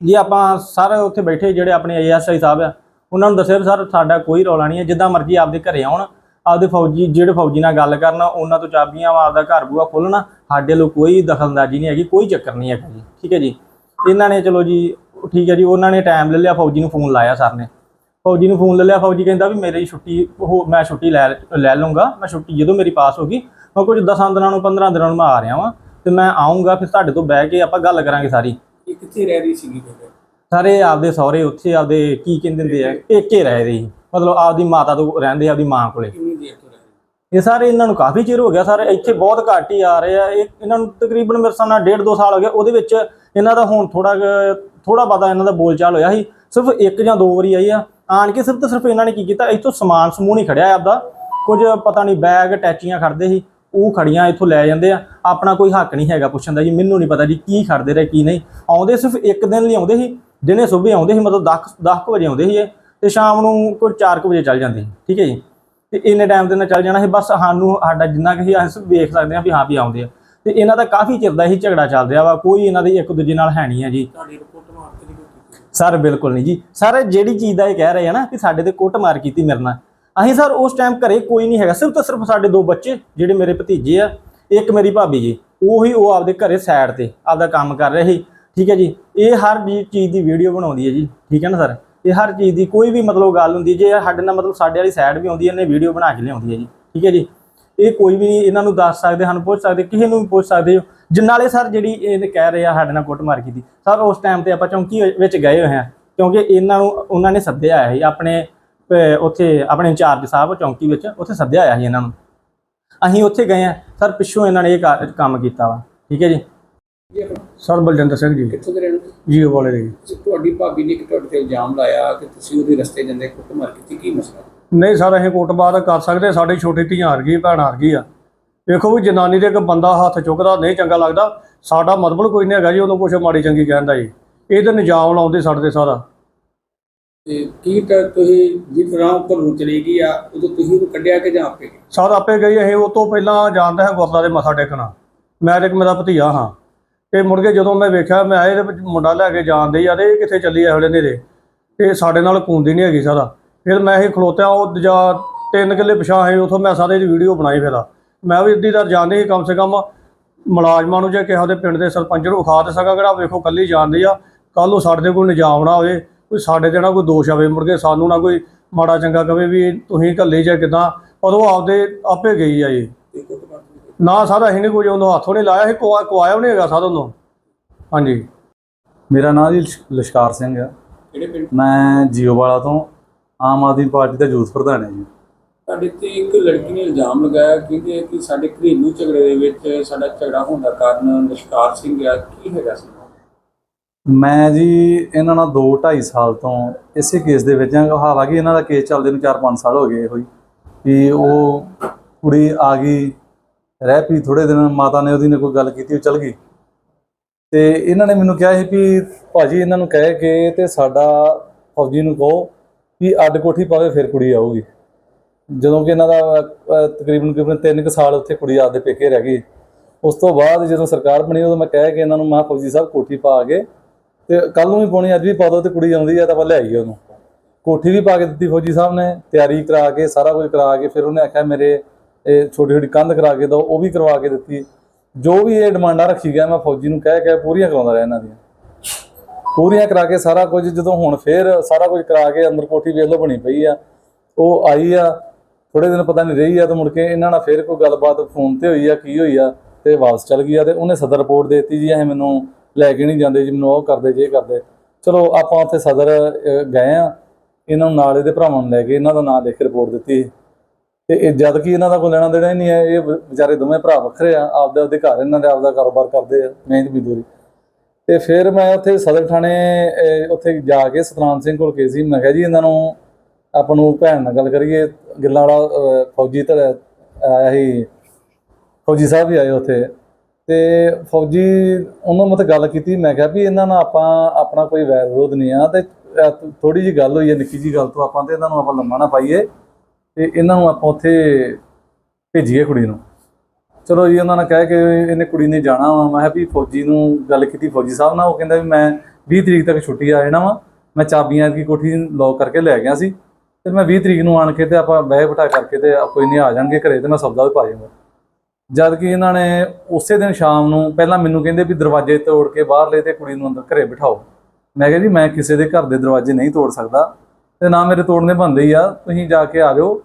ਜੀ ਆਪਾਂ ਸਾਰੇ ਉੱਥੇ ਬੈਠੇ ਜਿਹੜੇ ਆਪਣੇ ਏਐਸਆਈ ਸਾਹਿਬ ਆ ਉਹਨਾਂ ਨੂੰ ਦੱਸਿਆ ਵੀ ਸਰ, ਸਾਡਾ ਕੋਈ ਰੌਲਾ ਨਹੀਂ ਹੈ, ਜਿੱਦਾਂ ਮਰਜ਼ੀ ਆਪਦੇ ਘਰੇ ਆਉਣ, ਆਪਦੇ ਫੌਜੀ, ਜਿਹੜੇ ਫੌਜੀ ਨਾਲ ਗੱਲ ਕਰਨਾ, ਉਹਨਾਂ ਤੋਂ ਚਾਬੀਆਂ ਵਾ, ਆਪਦਾ ਘਰ ਬੂਆ ਖੋਲਣਾ ਸਾਡੇ ਲੋ ਕੋਈ ਦਖਲਅੰਦਾਜ਼ੀ ਨਹੀਂ ਹੈਗੀ, ਕੋਈ ਚੱਕਰ ਨਹੀਂ ਹੈਗਾ ਜੀ, ਠੀਕ ਹੈ ਜੀ। ਇਹਨਾਂ ਨੇ ਚਲੋ ਜੀ, ਠੀਕ ਹੈ ਜੀ, ਉਹਨਾਂ ਨੇ ਟਾਈਮ ਲੈ ਲਿਆ, ਫੌਜੀ ਨੂੰ ਫੋਨ ਲਾਇਆ ਸਰ ਨੇ। ਫੌਜੀ ਨੂੰ ਫੋਨ ਲੈ ਲਿਆ, ਫੌਜੀ ਕਹਿੰਦਾ ਵੀ ਮੇਰੀ ਛੁੱਟੀ, ਉਹ ਮੈਂ ਛੁੱਟੀ ਲੈ ਲੈ ਲੂੰਗਾ ਮੈਂ ਛੁੱਟੀ ਜਦੋਂ ਮੇਰੀ ਪਾਸ ਹੋ ਗਈ, ਮੈਂ ਕੁਝ 10 ਦਿਨਾਂ ਨੂੰ 15 ਦਿਨਾਂ ਨੂੰ ਮੈਂ ਆ ਰਿਹਾ ਵਾਂ, ਤੇ ਮੈਂ ਆਉਂਗਾ ਫਿਰ ਤੁਹਾਡੇ ਤੋਂ ਬਹਿ ਕੇ ਆਪਾਂ ਗੱਲ ਕਰਾਂਗੇ ਸਾਰੀ। ਇਹ ਕਿੱਥੇ ਰਹਿ ਰਹੀ ਸੀਗੀ? ਸਾਰੇ ਆਪਦੇ ਸਹੁਰੇ ਉੱਥੇ ਆਪਦੇ ਕੀ ਕਹਿੰਦੇ ਹੁੰਦੇ ਆ ਪੇਕੇ ਰਹਿ ਰਹੇ ਸੀ। ਮਤਲਬ ਆਪਦੀ ਮਾਤਾ ਤੋਂ ਰਹਿੰਦੇ ਆਪਦੀ ਮਾਂ ਕੋਲੇ। ਕਿੰਨੀ ਦੇਰ ਤੋਂ ਰਹਿ ਰਹੀ ਇਹ ਸਾਰੇ ਇਹਨਾਂ ਨੂੰ ਕਾਫੀ ਚਿਰ ਹੋ ਗਿਆ ਸਰ ਇੱਥੇ ਬਹੁਤ ਘੱਟ ਹੀ ਆ ਰਹੇ ਆ। ਇਹ ਇਹਨਾਂ ਨੂੰ ਤਕਰੀਬਨ ਮੇਰੇ ਸਾਹਮਣੇ ਡੇਢ ਦੋ ਸਾਲ ਹੋ ਗਿਆ ਉਹਦੇ ਵਿੱਚ ਇਹਨਾਂ ਦਾ ਹੁਣ ਥੋੜਾ ਥੋੜਾ ਬਹੁਤਾ ਇਹਨਾਂ ਦਾ ਬੋਲਚਾਲ ਹੋਇਆ ਸੀ। ਸਿਰਫ ਇੱਕ ਜਾਂ ਦੋ ਵਾਰੀ ਆਈ ਆ। ਆਣ ਕੇ ਸਿਰਫ ਤੇ ਸਿਰਫ ਇਹਨਾਂ ਨੇ ਕੀ ਕੀਤਾ ਇੱਥੋਂ ਸਮਾਨ ਸਮੂਹ ਨਹੀਂ ਖੜਿਆ ਆਪਦਾ। ਕੁਝ ਪਤਾ ਨਹੀਂ ਬੈਗ ਟੈਚੀਆਂ ਖੜਦੇ ਸੀ। ਉਹ ਖੜੀਆਂ ਇੱਥੋਂ ਲੈ ਜਾਂਦੇ ਆ। ਆਪਣਾ ਕੋਈ ਹੱਕ ਨਹੀਂ ਹੈਗਾ ਪੁੱਛਣ ਦਾ ਜੀ। ਮੈਨੂੰ ਨਹੀਂ ਪਤਾ ਜੀ ਕੀ ਖੜਦੇ ਰਹੇ ਕੀ ਨਹੀਂ। ਆਉਂਦੇ ਸਿਰਫ ਇੱਕ ਦਿਨ ਲਈ ਆਉਂਦੇ ਸੀ। ਦਿਨੇ ਸਵੇਰੇ ਆਉਂਦੇ ਸੀ ਮਤਲਬ 10 10 ਵਜੇ ਆਉਂਦੇ ਸੀ ਤੇ ਸ਼ਾਮ ਨੂੰ ਕੋਈ 4 ਵਜੇ ਚੱਲ ਜਾਂਦੇ ਠੀਕ ਹੈ ਜੀ। ਤੇ ਇੰਨੇ ਟਾਈਮ ਦੇ ਨਾਲ ਚੱਲ ਜਾਣਾ ਸੀ ਬਸ ਸਾਨੂੰ ਸਾਡਾ ਜਿੰਨਾ ਕਿ ਅਸੀਂ ਵੇਖ ਸਕਦੇ ਹਾਂ ਵੀ ਹਾਂ ਵੀ ਆਉਂਦੇ ਆ। ਤੇ ਇਹਨਾਂ ਦਾ ਕਾਫੀ ਚਿਰ ਦਾ ਹੀ ਝਗੜਾ ਚੱਲ ਰਿਹਾ ਵਾ ਕੋਈ ਇਹਨਾਂ ਦੀ ਇੱਕ ਦੂਜੇ ਨਾਲ ਹੈ ਨਹੀਂ ਆ ਜੀ। ਸਰ ਬਿਲਕੁਲ ਨਹੀਂ ਜੀ। ਸਰ ਜਿਹੜੀ ਚੀਜ਼ ਦਾ ਇਹ ਕਹਿ ਰਹੇ ਆ ਨਾ ਕਿ ਸਾਡੇ ਤੇ ਕੁੱਟ ਮਾਰ ਕੀਤੀ ਮੇਰੇ ਨਾਲ। ਅਸੀਂ ਸਰ ਉਸ ਟਾਈਮ ਘਰੇ ਕੋਈ ਨਹੀਂ ਹੈਗਾ ਸਿਰਫ ਤੇ ਸਿਰਫ ਸਾਡੇ ਦੋ ਬੱਚੇ ਜਿਹੜੇ ਮੇਰੇ ਭਤੀਜੇ ਆ ਇੱਕ ਮੇਰੀ ਭਾਬੀ ਜੀ ਉਹੀ ਉਹ ਆਪਦੇ ਘਰੇ ਸਾਈਡ ਤੇ ਆਪਦਾ ਕੰਮ ਕਰ ਰਹੇ ਸੀ ਠੀਕ ਹੈ ਜੀ। ਇਹ ਹਰ ਜੀ- ਚੀਜ਼ ਦੀ ਵੀਡੀਓ ਬਣਾਉਂਦੀ ਹੈ ਜੀ, ਠੀਕ ਹੈ ਨਾ ਸਰ? ਇਹ ਹਰ ਚੀਜ਼ ਦੀ ਕੋਈ ਵੀ ਮਤਲਬ ਗੱਲ ਹੁੰਦੀ ਜੇ ਸਾਡੇ ਨਾਲ ਮਤਲਬ ਸਾਡੇ ਵਾਲੀ ਸਾਈਡ ਵੀ ਆਉਂਦੀ ਹੈ, ਇਹਨੇ ਵੀਡੀਓ ਬਣਾ ਕੇ ਲਿਆਉਂਦੀ ਹੈ ਜੀ, ਠੀਕ ਹੈ ਜੀ? ਇਹ ਕੋਈ ਵੀ ਨਹੀਂ ਇਹਨਾਂ ਨੂੰ ਦੱਸ ਸਕਦੇ, ਸਾਨੂੰ ਪੁੱਛ ਸਕਦੇ, ਕਿਸੇ ਨੂੰ ਵੀ ਪੁੱਛ ਸਕਦੇ ਹੋ। ਜਿੰਨਾਲੇ ਸਰ ਜਿਹੜੀ ਇਹ ਕਹਿ ਰਹੇ ਆ ਸਾਡੇ ਨਾਲ ਕੁੱਟਮਾਰ ਕੀਤੀ, ਸਰ ਉਸ ਟਾਈਮ ਤੇ ਆਪਾਂ ਚੌਂਕੀ ਵਿੱਚ ਗਏ ਹੋਏ ਹਾਂ, ਕਿਉਂਕਿ ਇਹਨਾਂ ਨੂੰ, ਉਹਨਾਂ ਨੇ ਸੱਦਿਆ ਆਇਆ ਸੀ, ਆਪਣੇ ਉੱਥੇ, ਆਪਣੇ ਇੰਚਾਰਜ ਸਾਹਿਬ ਚੌਂਕੀ ਵਿੱਚ ਉੱਥੇ ਸੱਦਿਆ ਆਇਆ ਸੀ ਇਹਨਾਂ ਨੂੰ। ਅਸੀਂ ਉੱਥੇ ਗਏ ਆ ਸਰ ਪਿੱਛੋਂ ਇਹਨਾਂ ਨੇ ਇਹ ਕਾ- ਕੰਮ ਕੀਤਾ ਵਾ, ਠੀਕ ਹੈ ਜੀ? ਜੀ ਸਰ ਬਲਜਿੰਦਰ ਸਿੰਘ ਜੀ। ਕਿੱਥੋਂ ਦੇ ਰਹਿਣ? ਜੀਓ ਵਾਲੇ ਦੇ ਜੀ। ਤੁਹਾਡੀ ਭਾਬੀ ਨੇ ਕਿ ਤੁਹਾਡੇ ਤੇ ਇਲਜ਼ਾਮ ਲਾਇਆ ਕਿ ਤੁਸੀਂ ਉਹਦੇ ਰਸਤੇ ਜਾਂਦੇ ਕੁੱਟ ਮਾਰ ਕੀਤੀ ਕੀ ਮਸਲਾ? ਨਹੀਂ ਸਰ ਅਸੀਂ ਕੋਟਬਾਰ ਕਰ ਸਕਦੇ ਸਾਡੀ ਛੋਟੀ ਧੀ ਹਾਰ ਗਈ ਭੈਣ ਹਾਰ ਗਈ ਆ। ਵੇਖੋ ਵੀ ਜਨਾਨੀ ਦੇ ਇੱਕ ਬੰਦਾ ਹੱਥ ਚੁੱਕਦਾ ਨਹੀਂ ਚੰਗਾ ਲੱਗਦਾ। ਸਾਡਾ ਮਤਲਬ ਕੋਈ ਨਹੀਂ ਹੈਗਾ ਜੀ ਉਹਨੂੰ ਕੁਛ ਮਾੜੀ ਚੰਗੀ ਕਹਿੰਦਾ ਜੀ। ਇਹ ਤਾਂ ਨਿਜਾਮ ਲਾਉਂਦੇ ਸਾਡੇ ਤੇ ਸਾਰਾ। ਤੇ ਕੀ ਤਾਂ ਤੁਸੀਂ ਜਿਸ ਤਰ੍ਹਾਂ ਉੱਪਰ ਨੂੰ ਚਲੀ ਗਈ ਆ ਉਦੋਂ ਤੁਸੀਂ ਉਹਨੂੰ ਕੱਢਿਆ ਕਿ ਜਾਂ ਆਪੇ? ਸਰ ਆਪੇ ਗਈ ਅਸੀਂ ਉਹ ਤੋਂ ਪਹਿਲਾਂ ਜਾਣਦਾ ਹੈ ਗੁਰਦੁਆਰੇ ਮੱਥਾ ਟੇਕਣਾ। ਮੈਂ ਤੇ ਇੱਕ ਮੇਰਾ ਭਤੀਆ ਹਾਂ। ਤੇ ਮੁੜ ਕੇ ਜਦੋਂ ਮੈਂ ਵੇਖਿਆ, ਮੈਂ ਇਹਦੇ ਵਿੱਚ ਮੁੰਡਾ ਲੈ ਕੇ ਜਾਂਦੇ ਯਾਰ ਇਹ ਕਿੱਥੇ ਚੱਲੀ ਐ ਹਲੇ ਨੇਰੇ ਤੇ ਸਾਡੇ ਨਾਲ ਕੁੰਦੀ ਨਹੀਂ ਹੈਗੀ ਸਾਰਾ। ਫਿਰ ਮੈਂ ਇਹ ਖਲੋਤਿਆ, ਉਹ ਦੂਜਾ ਤਿੰਨ ਕਿੱਲੇ ਪਿਛਾਂ ਹੈ ਉਥੋਂ ਮੈਂ ਸਾਰੇ ਦੀ ਵੀਡੀਓ ਬਣਾਈ ਫਿਰ ਮੈਂ ਵੀ ਅੱਧੀ ਦਰ ਜਾਂਦੇ ਸੀ ਕਮ ਸੇ ਕਮ ਮੁਲਾਜ਼ਮਾਂ ਨੂੰ ਜੇ ਕਿਸੇ ਉਹਦੇ ਪਿੰਡ ਦੇ ਸਰਪੰਚ ਨੂੰ ਉਖਾ ਦੇ ਸਕਾਂ ਕਿਹੜਾ ਵੇਖੋ ਕੱਲੀ ਜਾਂਦੀ ਆ। ਕੱਲ ਉਹ ਸਾਡੇ ਤੇ ਕੋਈ ਨਿਜਾਮ ਨਾ ਹੋਵੇ, ਕੋਈ ਸਾਡੇ ਤੇ ਨਾ ਕੋਈ ਦੋਸ਼ ਆਵੇ, ਮੁੜ ਕੇ ਸਾਨੂੰ ਨਾ ਕੋਈ ਮਾੜਾ ਚੰਗਾ ਕਵੇ ਵੀ ਤੁਸੀਂ ਕੱਲੇ ਜਾਂ ਕਿਦਾਂ, ਪਰ ਉਹ ਆਪਦੇ ਆਪੇ ਗਈ ਆ ਜੀ ਨਾ ਸਾਰਾ ਅਸੀਂ ਨਹੀਂ ਕੋਈ ਉਹਨੂੰ ਹੱਥੋਂ ਨਹੀਂ ਲਾਇਆ ਸੀ ਕੁਆ ਕੁਆਇਆ ਨਹੀਂ ਹੈਗਾ ਸਾਰਾ ਉਹਨੂੰ ਹਾਂਜੀ। ਮੇਰਾ ਨਾਮ ਜੀ ਲਿਸ਼- ਲਿਸ਼ਕਾਰ ਸਿੰਘ ਆ। ਕਿਹੜੇ ਪਿੰਡ? ਮੈਂ ਜੀਓ ਵਾਲਾ ਤੋਂ ਆਮ ਆਦਮੀ ਪਾਰਟੀ ਦਾ ਯੂਥ ਪ੍ਰਧਾਨ ਹਾਂ ਜੀ। ਸਾਡੇ ਤੇ ਇੱਕ ਲੜਕੀ ਨੇ ਇਲਜ਼ਾਮ ਲਗਾਇਆ ਕਹਿੰਦੇ ਕਿ ਸਾਡੇ ਘਰੇਲੂ ਝਗੜੇ ਦੇ ਵਿੱਚ ਸਾਡਾ ਝਗੜਾ ਹੋਣ ਦਾ ਕਾਰਨ ਨਿਸ਼ਕਾਰ ਸਿੰਘ ਆ। ਕੀ ਹੈਗਾ ਸੀ? ਮੈਂ ਜੀ ਇਹਨਾਂ ਨਾਲ 2 2.5 ਸਾਲ ਤੋਂ ਇਸੇ ਕੇਸ ਦੇ ਵਿੱਚ ਹਾਂ। ਹਾਲਾਂਕਿ ਇਹਨਾਂ ਦਾ ਕੇਸ ਚੱਲਦੇ ਨੂੰ 4-5 ਸਾਲ ਹੋ ਗਏ ਹੋਈ ਵੀ ਉਹ ਕੁੜੀ ਆ ਗਈ ਰਹਿ ਪਈ ਥੋੜੇ ਦਿਨ, ਮਾਤਾ ਨੇ ਉਹਦੀ ਨੇ ਕੋਈ ਗੱਲ ਕੀਤੀ, ਉਹ ਚਲ ਗਈ। ਤੇ ਇਹਨਾਂ ਨੇ ਮੈਨੂੰ ਕਿਹਾ ਸੀ ਵੀ ਭਾਜੀ ਇਹਨਾਂ ਨੂੰ ਕਹਿ ਕੇ ਤੇ ਸਾਡਾ ਫੌਜੀ ਨੂੰ ਕਹੋ ਕਿ ਅੱਡ ਕੋਠੀ ਪਾਵੇ, ਫਿਰ ਕੁੜੀ ਆਊਗੀ। ਜਦੋਂ ਕਿ ਇਹਨਾਂ ਦਾ ਤਕਰੀਬਨ ਤਕਰੀਬਨ 3 ਕੁ ਸਾਲ ਉੱਥੇ ਕੁੜੀ ਆਪਦੇ ਪੇਕੇ ਰਹਿ ਗਈ। ਉਸ ਤੋਂ ਬਾਅਦ ਜਦੋਂ ਸਰਕਾਰ ਬਣੀ, ਉਦੋਂ ਮੈਂ ਕਹਿ ਕੇ ਇਹਨਾਂ ਨੂੰ ਮਹਾ ਫੌਜੀ ਸਾਹਿਬ ਕੋਠੀ ਪਾ ਕੇ ਤੇ ਕੱਲ ਨੂੰ ਵੀ ਪਾਉਣੀ, ਅੱਜ ਵੀ ਪਾ ਦੋ ਤੇ ਕੁੜੀ ਆਉਂਦੀ ਆ ਤਾਂ ਆਪਾਂ ਲੈ ਆਈਏ ਉਹਨੂੰ। ਕੋਠੀ ਵੀ ਪਾ ਕੇ ਦਿੱਤੀ ਫੌਜੀ ਸਾਹਿਬ ਨੇ, ਤਿਆਰੀ ਕਰਾ ਕੇ, ਸਾਰਾ ਕੁਝ ਕਰਾ ਕੇ, ਫਿਰ ਉਹਨੇ ਆਖਿਆ ਮੇਰੇ ਇਹ ਛੋਟੀ ਛੋਟੀ ਕੰਧ ਕਰਾ ਕੇ ਦਿਓ, ਉਹ ਵੀ ਕਰਵਾ ਕੇ ਦਿੱਤੀ। ਜੋ ਵੀ ਇਹ ਡਿਮਾਂਡਾਂ ਰੱਖੀ ਗਿਆ, ਮੈਂ ਫੌਜੀ ਨੂੰ ਕਹਿ ਕੇ ਪੂਰੀਆਂ ਕਰਾਉਂਦਾ ਰਿਹਾ ਇਹਨਾਂ ਦੀਆਂ। ਪੂਰੀਆਂ ਕਰਾ ਕੇ ਸਾਰਾ ਕੁਝ ਜਦੋਂ ਹੁਣ ਫੇਰ ਸਾਰਾ ਕੁਝ ਕਰਾ ਕੇ ਅੰਦਰ ਕੋਠੀ ਵੇਖ ਲਓ ਬਣੀ ਪਈ ਆ। ਉਹ ਆਈ ਆ ਥੋੜੇ ਦਿਨ ਪਤਾ ਨਹੀਂ ਰਹੀ ਆ ਤੇ ਮੁੜ ਕੇ ਇਹਨਾਂ ਨਾਲ ਫੇਰ ਕੋਈ ਗੱਲਬਾਤ ਫੋਨ ਤੇ ਹੋਈ ਆ, ਕੀ ਹੋਈ ਆ ਤੇ ਵਾਪਸ ਚਲ ਗਈ ਆ ਤੇ ਉਹਨੇ ਸਦਰ ਰਿਪੋਰਟ ਦੇ ਦਿੱਤੀ ਜੀ, ਇਹ ਮੈਨੂੰ ਲੈ ਕੇ ਨਹੀਂ ਜਾਂਦੇ ਜੀ, ਮੈਨੂੰ ਉਹ ਕਰਦੇ, ਜੇ ਕਰਦੇ। ਚਲੋ ਆਪਾਂ ਉੱਥੇ ਸਦਰ ਗਏ ਆ। ਇਹਨਾਂ ਨੂੰ ਨਾਲ ਇਹਦੇ ਭਰਾਵਾਂ ਨੂੰ ਲੈ ਕੇ ਇਹਨਾਂ ਦਾ ਨਾਮ ਲਿਖ ਕੇ ਰਿਪੋਰਟ ਦਿੱਤੀ। ਤੇ ਇਹ ਜਦ ਕਿ ਇਹਨਾਂ ਦਾ ਕੋਈ ਲੈਣਾ ਦੇਣਾ ਹੀ ਨਹੀਂ ਹੈ, ਇਹ ਵਿਚਾਰੇ ਦੋਵੇਂ ਭਰਾ ਵੱਖਰੇ ਆ, ਆਪਦੇ ਆਪਦੇ ਘਰ ਇਹਨਾਂ ਦੇ ਆਪਦਾ ਕਾਰੋਬਾਰ ਕਰਦੇ ਆ, ਮਿਹਨਤ ਮਜ਼ਦੂਰੀ ਤੇ ਫਿਰ ਮੈਂ ਉੱਥੇ ਸਦਰ ਥਾਣੇ ਉੱਥੇ ਜਾ ਕੇ ਸਤਨਾਮ ਸਿੰਘ ਕੋਲ ਗਏ ਸੀ, ਮੈਂ ਕਿਹਾ ਜੀ ਇਹਨਾਂ ਨੂੰ ਆਪਾਂ ਨੂੰ ਭੈਣ ਨਾਲ ਗੱਲ ਕਰੀਏ, ਗਿੱਲਾਂ ਵਾਲਾ ਫੌਜੀ ਧੜ ਆਇਆ ਸੀ, ਫੌਜੀ ਸਾਹਿਬ ਵੀ ਆਏ ਉੱਥੇ। ਤੇ ਫੌਜੀ ਉਹਨਾਂ ਮਤ ਗੱਲ ਕੀਤੀ, ਮੈਂ ਕਿਹਾ ਵੀ ਇਹਨਾਂ ਨਾਲ ਆਪਾਂ, ਆਪਣਾ ਕੋਈ ਵੈਰ ਵਿਰੋਧ ਨਹੀਂ ਆ, ਤੇ ਥੋੜੀ ਜੀ ਗੱਲ ਹੋਈ ਹੈ, ਨਿੱਕੀ ਜੀ ਗੱਲ ਤੋਂ ਆਪਾਂ ਤੇ ਇਹਨਾਂ ਨੂੰ ਆਪਾਂ ਲੰਮਾ ਨਾ ਪਾਈਏ। ਤੇ ਇਹਨਾਂ ਨੂੰ ਆਪਾਂ ਉੱਥੇ ਭੇਜੀਏ ਕੁੜੀ ਨੂੰ। ਚਲੋ ਜੀ, ਉਹਨਾਂ ਨੇ ਕਹਿ ਕੇ ਇਹਨੇ ਕੁੜੀ ਨੇ ਜਾਣਾ ਵਾ। ਮੈਂ ਕਿਹਾ ਵੀ ਫੌਜੀ ਨੂੰ ਗੱਲ ਕੀਤੀ ਫੌਜੀ ਸਾਹਿਬ ਨਾਲ। ਉਹ ਕਹਿੰਦਾ ਵੀ ਮੈਂ 20 ਤਰੀਕ ਤੱਕ ਛੁੱਟੀ ਆ ਜਾਣਾ ਵਾ। ਮੈਂ ਚਾਬੀਆਂ ਦੀ ਕੋਠੀ ਲੌਕ ਕਰਕੇ ਲੈ ਗਿਆ ਸੀ। ਤੇ ਮੈਂ 20 ਤਰੀਕ ਨੂੰ ਆਣ ਕੇ ਤੇ ਆਪਾਂ ਬਹਿ ਬਿਠਾ ਕਰਕੇ ਤੇ ਕੋਈ ਨਹੀਂ ਆ ਜਾਣਗੇ ਘਰੇ ਤੇ ਮੈਂ ਸੌਦਾ ਵੀ ਪਾ ਜਾਊਂਗਾ। ਜਦ ਕਿ ਇਹਨਾਂ ਨੇ ਉਸੇ ਦਿਨ ਸ਼ਾਮ ਨੂੰ ਪਹਿਲਾਂ ਮੈਨੂੰ ਕਹਿੰਦੇ ਵੀ ਦਰਵਾਜ਼ੇ ਤੋੜ ਕੇ ਬਾਹਰ ਲੈ ਤੇ ਕੁੜੀ ਨੂੰ ਅੰਦਰ ਘਰੇ ਬਿਠਾਓ। ਮੈਂ ਕਿਹਾ ਜੀ, ਮੈਂ ਕਿਸੇ ਦੇ ਘਰ ਦੇ ਦਰਵਾਜ਼ੇ ਨਹੀਂ ਤੋੜ ਸਕਦਾ। ਤੇ ਨਾ ਮੇਰੇ ਤੋੜਨੇ ਬੰਦੇ ਹੀ ਆ, ਤੁਸੀਂ ਜਾ ਕੇ ਆ ਜਾਓ।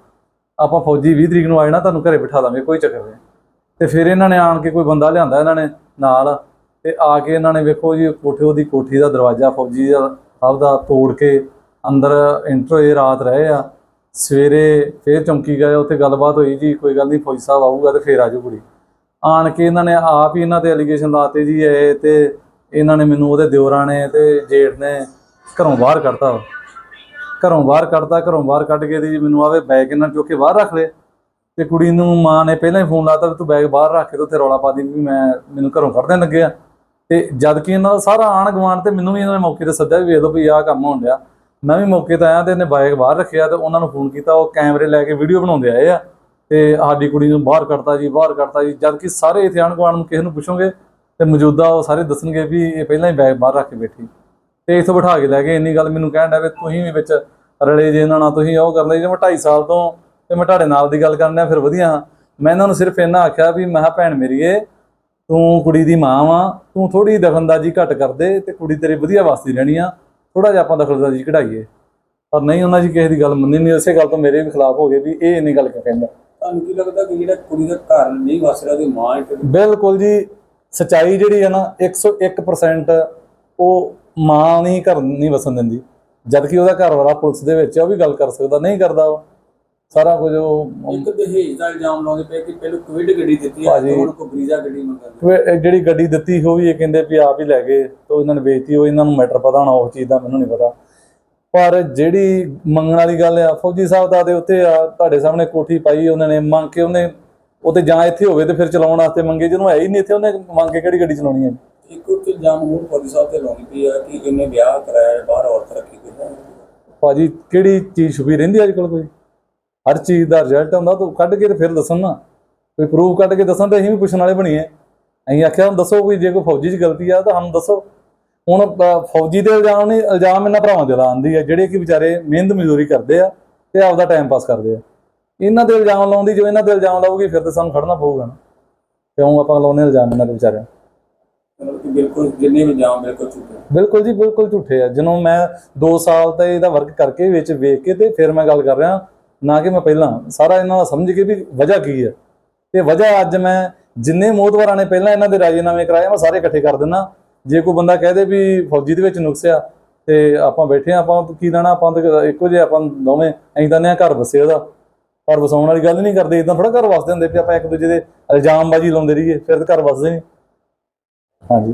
ਆਪਾਂ ਫੌਜੀ 20 ਤਰੀਕ ਨੂੰ ਆ ਜਾਣਾ, ਤੁਹਾਨੂੰ ਘਰੇ ਬਿਠਾ ਦਾਂਗੇ, ਕੋਈ ਚੱਕਰ ਨਹੀਂ। ਤੇ ਫਿਰ ਇਹਨਾਂ ਨੇ ਆਣ ਕੇ ਕੋਈ ਬੰਦਾ ਲਿਆਂਦਾ ਇਹਨਾਂ ਨੇ ਨਾਲ, ਤੇ ਆ ਕੇ ਇਹਨਾਂ ਨੇ ਵੇਖੋ ਜੀ, ਕੋਠੇ ਉਹਦੀ ਕੋਠੀ ਦਾ ਦਰਵਾਜ਼ਾ, ਫੌਜੀ ਦਾ, ਸਭ ਦਾ ਤੋੜ ਕੇ ਅੰਦਰ ਇੰਟਰ ਹੋਏ, ਰਾਤ ਰਹੇ ਆ। ਸਵੇਰੇ ਫੇਰ ਚੌਂਕੀ ਗਏ, ਉੱਥੇ ਗੱਲਬਾਤ ਹੋਈ ਜੀ, ਕੋਈ ਗੱਲ ਨਹੀਂ, ਫੌਜੀ ਸਾਹਿਬ ਆਊਗਾ ਤੇ ਫੇਰ ਆਜੂ ਕੁੜੀ। ਆਣ ਕੇ ਇਹਨਾਂ ਨੇ ਆਪ ਹੀ ਇਹਨਾਂ ਤੇ ਅਲੀਗੇਸ਼ਨ ਲਾਤੇ ਜੀ, ਇਹ ਤੇ ਇਹਨਾਂ ਨੇ ਮੈਨੂੰ ਉਹਦੇ ਦਿਓਰਾਂ ਨੇ ਤੇ ਜੇਠ ਨੇ ਘਰੋਂ ਬਾਹਰ ਕਰਤਾ ਘਰੋਂ ਬਾਹਰ ਕੱਢਤਾ ਘਰੋਂ ਬਾਹਰ ਕੱਢ ਕੇ ਤੇ ਜੀ ਮੈਨੂੰ ਆਵੇ ਬੈਗ ਇਹਨਾਂ ਚੁੱਕ ਕੇ ਬਾਹਰ ਰੱਖ ਲਏ ਤੇ ਕੁੜੀ ਨੂੰ ਮਾਂ ਨੇ ਪਹਿਲਾਂ ਹੀ ਫੋਨ ਲਾਤਾ ਵੀ ਤੂੰ ਬੈਗ ਬਾਹਰ ਰੱਖ ਕੇ ਤੇ ਉੱਥੇ ਰੌਲਾ ਪਾ ਦੀ ਵੀ ਮੈਂ ਮੈਨੂੰ ਘਰੋਂ ਕੱਢ ਦੇਣ ਲੱਗੇ ਆ ਤੇ ਜਦ ਕਿ ਇਹਨਾਂ ਦਾ ਸਾਰਾ ਆਣ ਗਵਾਂਡ ਤੇ ਮੈਨੂੰ ਵੀ ਇਹਨਾਂ ਨੇ ਮੌਕੇ ਤੇ ਸੱਦਿਆ ਵੀ ਵੇਖ ਲਓ ਵੀ ਆਹ ਕੰਮ ਹੋਣ ਡਿਆ। ਮੈਂ ਵੀ ਮੌਕੇ ਤੇ ਆਇਆ ਤੇ ਇਹਨੇ ਬਾਈਕ ਬਾਹਰ ਰੱਖਿਆ ਤੇ ਉਹਨਾਂ ਨੂੰ ਫੋਨ ਕੀਤਾ, ਉਹ ਕੈਮਰੇ ਲੈ ਕੇ ਵੀਡੀਓ ਬਣਾਉਂਦੇ ਆਏ ਆ। ਤੇ ਸਾਡੀ ਕੁੜੀ ਨੂੰ ਬਾਹਰ ਕੱਢਤਾ ਜੀ, ਬਾਹਰ ਕੱਢਤਾ ਜੀ। ਜਦ ਕਿ ਸਾਰੇ ਇੱਥੇ ਆਣ ਗਵਾਂਡ ਨੂੰ ਕਿਸੇ ਨੂੰ ਪੁੱਛੋਗੇ ਤੇ ਮੌਜੂਦਾ ਉਹ ਸਾਰੇ ਦੱਸਣਗੇ ਵੀ ਇਹ ਪਹਿਲਾਂ ਹੀ ਬੈਗ ਬਾਹਰ ਰੱਖ ਕੇ ਬੈਠੀ। ਤੇ ਇੱਥੋਂ ਬਿਠਾ ਕੇ ਲੈ ਗਏ। ਇੰਨੀ ਗੱਲ ਮੈਨੂੰ ਕਹਿਣ ਡਿਆ ਵੀ ਤੁਸੀਂ ਵੀ ਵਿੱਚ ਰਲੇ ਜੇ ਇਹਨਾਂ ਨਾਲ ਤੁਸੀਂ ਉਹ ਕਰਦੇ ਜੇ। ਮੈਂ 2.5 ਸਾਲ ਤੋਂ ਤੇ ਮੈਂ ਤੁਹਾਡੇ ਨਾਲ ਦੀ ਗੱਲ ਕਰਨ ਫਿਰ ਵਧੀਆ। ਮੈਂ ਇਹਨਾਂ ਨੂੰ ਸਿਰਫ ਇੰਨਾ ਆਖਿਆ ਵੀ ਮੈਂ ਭੈਣ ਮੇਰੀਏ ਤੂੰ ਕੁੜੀ ਦੀ ਮਾਂ ਵਾਂ ਤੂੰ ਥੋੜੀ ਦਖਲਅੰਦਾਜ਼ੀ ਘੱਟ ਕਰ ਦੇ ਤੇ ਕੁੜੀ ਤੇਰੀ ਵਧੀਆ ਵਾਸਤੇ ਰਹਿਣੀ ਆ ਥੋੜਾ ਜਿਹਾ ਆਪਾਂ ਦਖਲਅੰਦਾਜ਼ੀ ਕਢਾਈਏ ਪਰ ਨਹੀਂ ਉਹਨਾਂ ਦੀ ਕਿਸੇ ਦੀ ਗੱਲ ਮੰਨੀ ਨਹੀਂ ਉਸੇ ਗੱਲ ਤੋਂ ਮੇਰੇ ਵੀ ਖਿਲਾਫ ਹੋ ਗਏ ਵੀ ਇਹ ਇੰਨੀ ਗੱਲ ਕਿਉਂ ਕਹਿੰਦਾ? ਤੁਹਾਨੂੰ ਕੀ ਲੱਗਦਾ ਕਿ ਜਿਹੜਾ ਕੁੜੀ ਦਾ ਘਰ ਨਹੀਂ ਵਸ ਰਿਹਾ ਉਹਦੀ ਮਾਂ ਬਿਲਕੁਲ ਜੀ ਸਚਾਈ ਜਿਹੜੀ ਹੈ ਨਾ 101% ਉਹ ਮਾਂ ਨਹੀਂ ਘਰ ਨਹੀਂ ਵਸਣ ਦਿੰਦੀ। ਜਦ ਕਿ ਉਹਦਾ ਘਰ ਵਾਲਾ ਪੁਲਿਸ ਦੇ ਵਿੱਚ ਆ, ਉਹ ਵੀ ਗੱਲ ਕਰ ਸਕਦਾ ਨਹੀਂ ਕਰਦਾ ਉਹ। ਸਾਰਾ ਕੁਝ ਉਹ ਇੱਕ ਦਹੇਜ ਦਾ ਇਲਜ਼ਾਮ ਲਾਉਂਦੇ ਪਏ ਕਿ ਪਹਿਲਾਂ ਕਵਿਡ ਗੱਡੀ ਦਿੱਤੀ। ਤੇ ਹੁਣ ਕੋ ਬਰੀਜ਼ਾ ਗੱਡੀ ਮੰਗਦੇ ਜਿਹੜੀ ਗੱਡੀ ਦਿੱਤੀ ਉਹ ਵੀ ਇਹ ਕਹਿੰਦੇ ਵੀ ਆਪ ਹੀ ਲੈ ਗਏ ਤੇ ਇਹਨਾਂ ਨੇ ਵੇਚਤੀ ਉਹ ਇਹਨਾਂ ਨੂੰ ਮੈਟਰ ਪਤਾ ਹੋਣਾ ਉਸ ਚੀਜ਼ ਦਾ ਮੈਨੂੰ ਨਹੀਂ ਪਤਾ। ਪਰ ਜਿਹੜੀ ਮੰਗਣ ਵਾਲੀ ਗੱਲ ਆ ਫੌਜੀ ਸਾਹਿਬ ਦਾ ਦੇ ਉੱਤੇ ਆ ਤੁਹਾਡੇ ਸਾਹਮਣੇ ਕੋਠੀ ਪਾਈ ਉਹਨਾਂ ਨੇ ਮੰਗ ਕੇ ਉਹਨੇ ਉਹ ਤੇ ਜਾਂ ਇੱਥੇ ਹੋਵੇ ਤੇ ਫਿਰ ਚਲਾਉਣ ਵਾਸਤੇ ਮੰਗੇ ਜਿਹਨੂੰ ਹੈ ਹੀ ਨਹੀਂ ਇੱਥੇ ਉਹਨੇ ਮੰਗ ਕੇ ਕਿਹੜੀ ਗੱਡੀ ਚਲਾਉਣੀ ਹੈ ਇੱਕ ਇਲਜ਼ਾਮ ਹੋਰ ਫੌਜੀ ਸਾਹਿਬ ਤੇ ਲਾਉਣੀ ਪਈ ਆ ਕਿ ਇਹਨੇ ਵਿਆਹ ਕਰਾਇਆ ਬਾਹਰ ਔਰਤ ਰੱਖੀ ਕੋਈ ਹੈ। ਭਾਜੀ, ਕਿਹੜੀ ਚੀਜ਼ ਛੁਪੀ ਰਹਿੰਦੀ ਅੱਜ ਕੱਲ ਕੋਈ? ਹਰ ਚੀਜ਼ ਦਾ ਰਿਜ਼ਲਟ ਹੁੰਦਾ, ਤਾਂ ਕੱਢ ਕੇ ਤੇ ਫਿਰ ਦੱਸਣ ਨਾ। ਕੋਈ ਪ੍ਰੂਫ ਕੱਢ ਕੇ ਦੱਸਣ ਤੇ ਅਸੀਂ ਵੀ ਪੁੱਛਣ ਵਾਲੇ ਬਣੀਏ ਅਸੀਂ ਆਖਿਆ, ਹੁਣ ਦੱਸੋ ਵੀ ਜੇ ਕੋਈ ਫੌਜੀ 'ਚ ਗਲਤੀ ਆ ਤਾਂ ਸਾਨੂੰ ਦੱਸੋ। ਹੁਣ ਫੌਜੀ ਦੇ ਇਲਜ਼ਾਮ ਨਹੀਂ ਇਲਜ਼ਾਮ ਇਹਨਾਂ ਭਰਾਵਾਂ ਦੇ ਲਾਉਂਦੀ ਆ, ਜਿਹੜੇ ਕਿ ਵਿਚਾਰੇ ਮਿਹਨਤ ਮਜ਼ਦੂਰੀ ਕਰਦੇ ਆ ਤੇ ਆਪਦਾ ਟਾਈਮ ਪਾਸ ਕਰਦੇ ਆ। ਇਹਨਾਂ ਦੇ ਇਲਜ਼ਾਮ ਲਾਉਂਦੀ ਜੋ ਇਹਨਾਂ ਦੇ ਇਲਜ਼ਾਮ ਲਾਊਗੀ, ਫਿਰ ਤੇ ਸਾਨੂੰ ਖੜਨਾ ਪਊਗਾ ਨਾ। ਕਿਉਂ ਆਪਾਂ ਲਾਉਨੇ ਇਲਜ਼ਾਮ ਇਹਨਾਂ ਦੇ ਵਿਚਾਰਿਆਂ ਬਿਲਕੁਲ ਜਿੰਨੇ ਵੀ ਇਲਜ਼ਾਮ ਬਿਲਕੁਲ ਝੂਠੇ ਬਿਲਕੁਲ ਜੀ, ਬਿਲਕੁਲ ਝੂਠੇ ਆ। ਜਦੋਂ ਮੈਂ 2 ਸਾਲ ਤੇ ਇਹਦਾ ਵਰਕ ਕਰਕੇ ਵਿੱਚ ਵੇਖ ਕੇ ਤੇ ਫਿਰ ਮੈਂ ਗੱਲ ਕਰ ਰਿਹਾ, ਨਾ ਕਿ ਮੈਂ ਪਹਿਲਾਂ। ਸਾਰਾ ਇਹਨਾਂ ਦਾ ਸਮਝ ਕੇ ਵੀ ਵਜ੍ਹਾ ਕੀ ਹੈ ਤੇ ਵਜ੍ਹਾ ਅੱਜ ਮੈਂ ਜਿੰਨੇ ਮੋਦਵਾਰਾਂ ਨੇ ਪਹਿਲਾਂ ਇਹਨਾਂ ਦੇ ਰਾਜੀਨਾਮੇ ਕਰਾਏ, ਮੈਂ ਸਾਰੇ ਇਕੱਠੇ ਕਰ ਦਿੰਦਾ ਜੇ ਕੋਈ ਬੰਦਾ ਕਹਦੇ ਵੀ ਫੌਜੀ ਦੇ ਵਿੱਚ ਨੁਕਸ ਆ, ਤੇ ਆਪਾਂ ਬੈਠੇ ਆ, ਆਪਾਂ ਕੀ ਲੈਣਾ, ਆਪਾਂ ਤਾਂ ਇੱਕੋ ਜਿਹੇ ਆਪਾਂ ਦੋਵੇਂ ਅਸੀਂ ਤਾਂ ਨੇ ਘਰ ਵਸੇ ਉਹਦਾ। ਪਰ ਵਸਾਉਣ ਵਾਲੀ ਗੱਲ ਨਹੀਂ ਕਰਦੇ ਇਦਾਂ ਥੋੜਾ ਘਰ ਵਸਦੇ ਹੁੰਦੇ ਵੀ ਆਪਾਂ ਇੱਕ ਦੂਜੇ ਦੇ ਇਲਜ਼ਾਮਬਾਜ਼ੀ ਲਾਉਂਦੇ ਰਹੀਏ, ਫਿਰ ਤਾਂ ਘਰ ਵਸਦੇ ਨਹੀਂ ਹਾਂਜੀ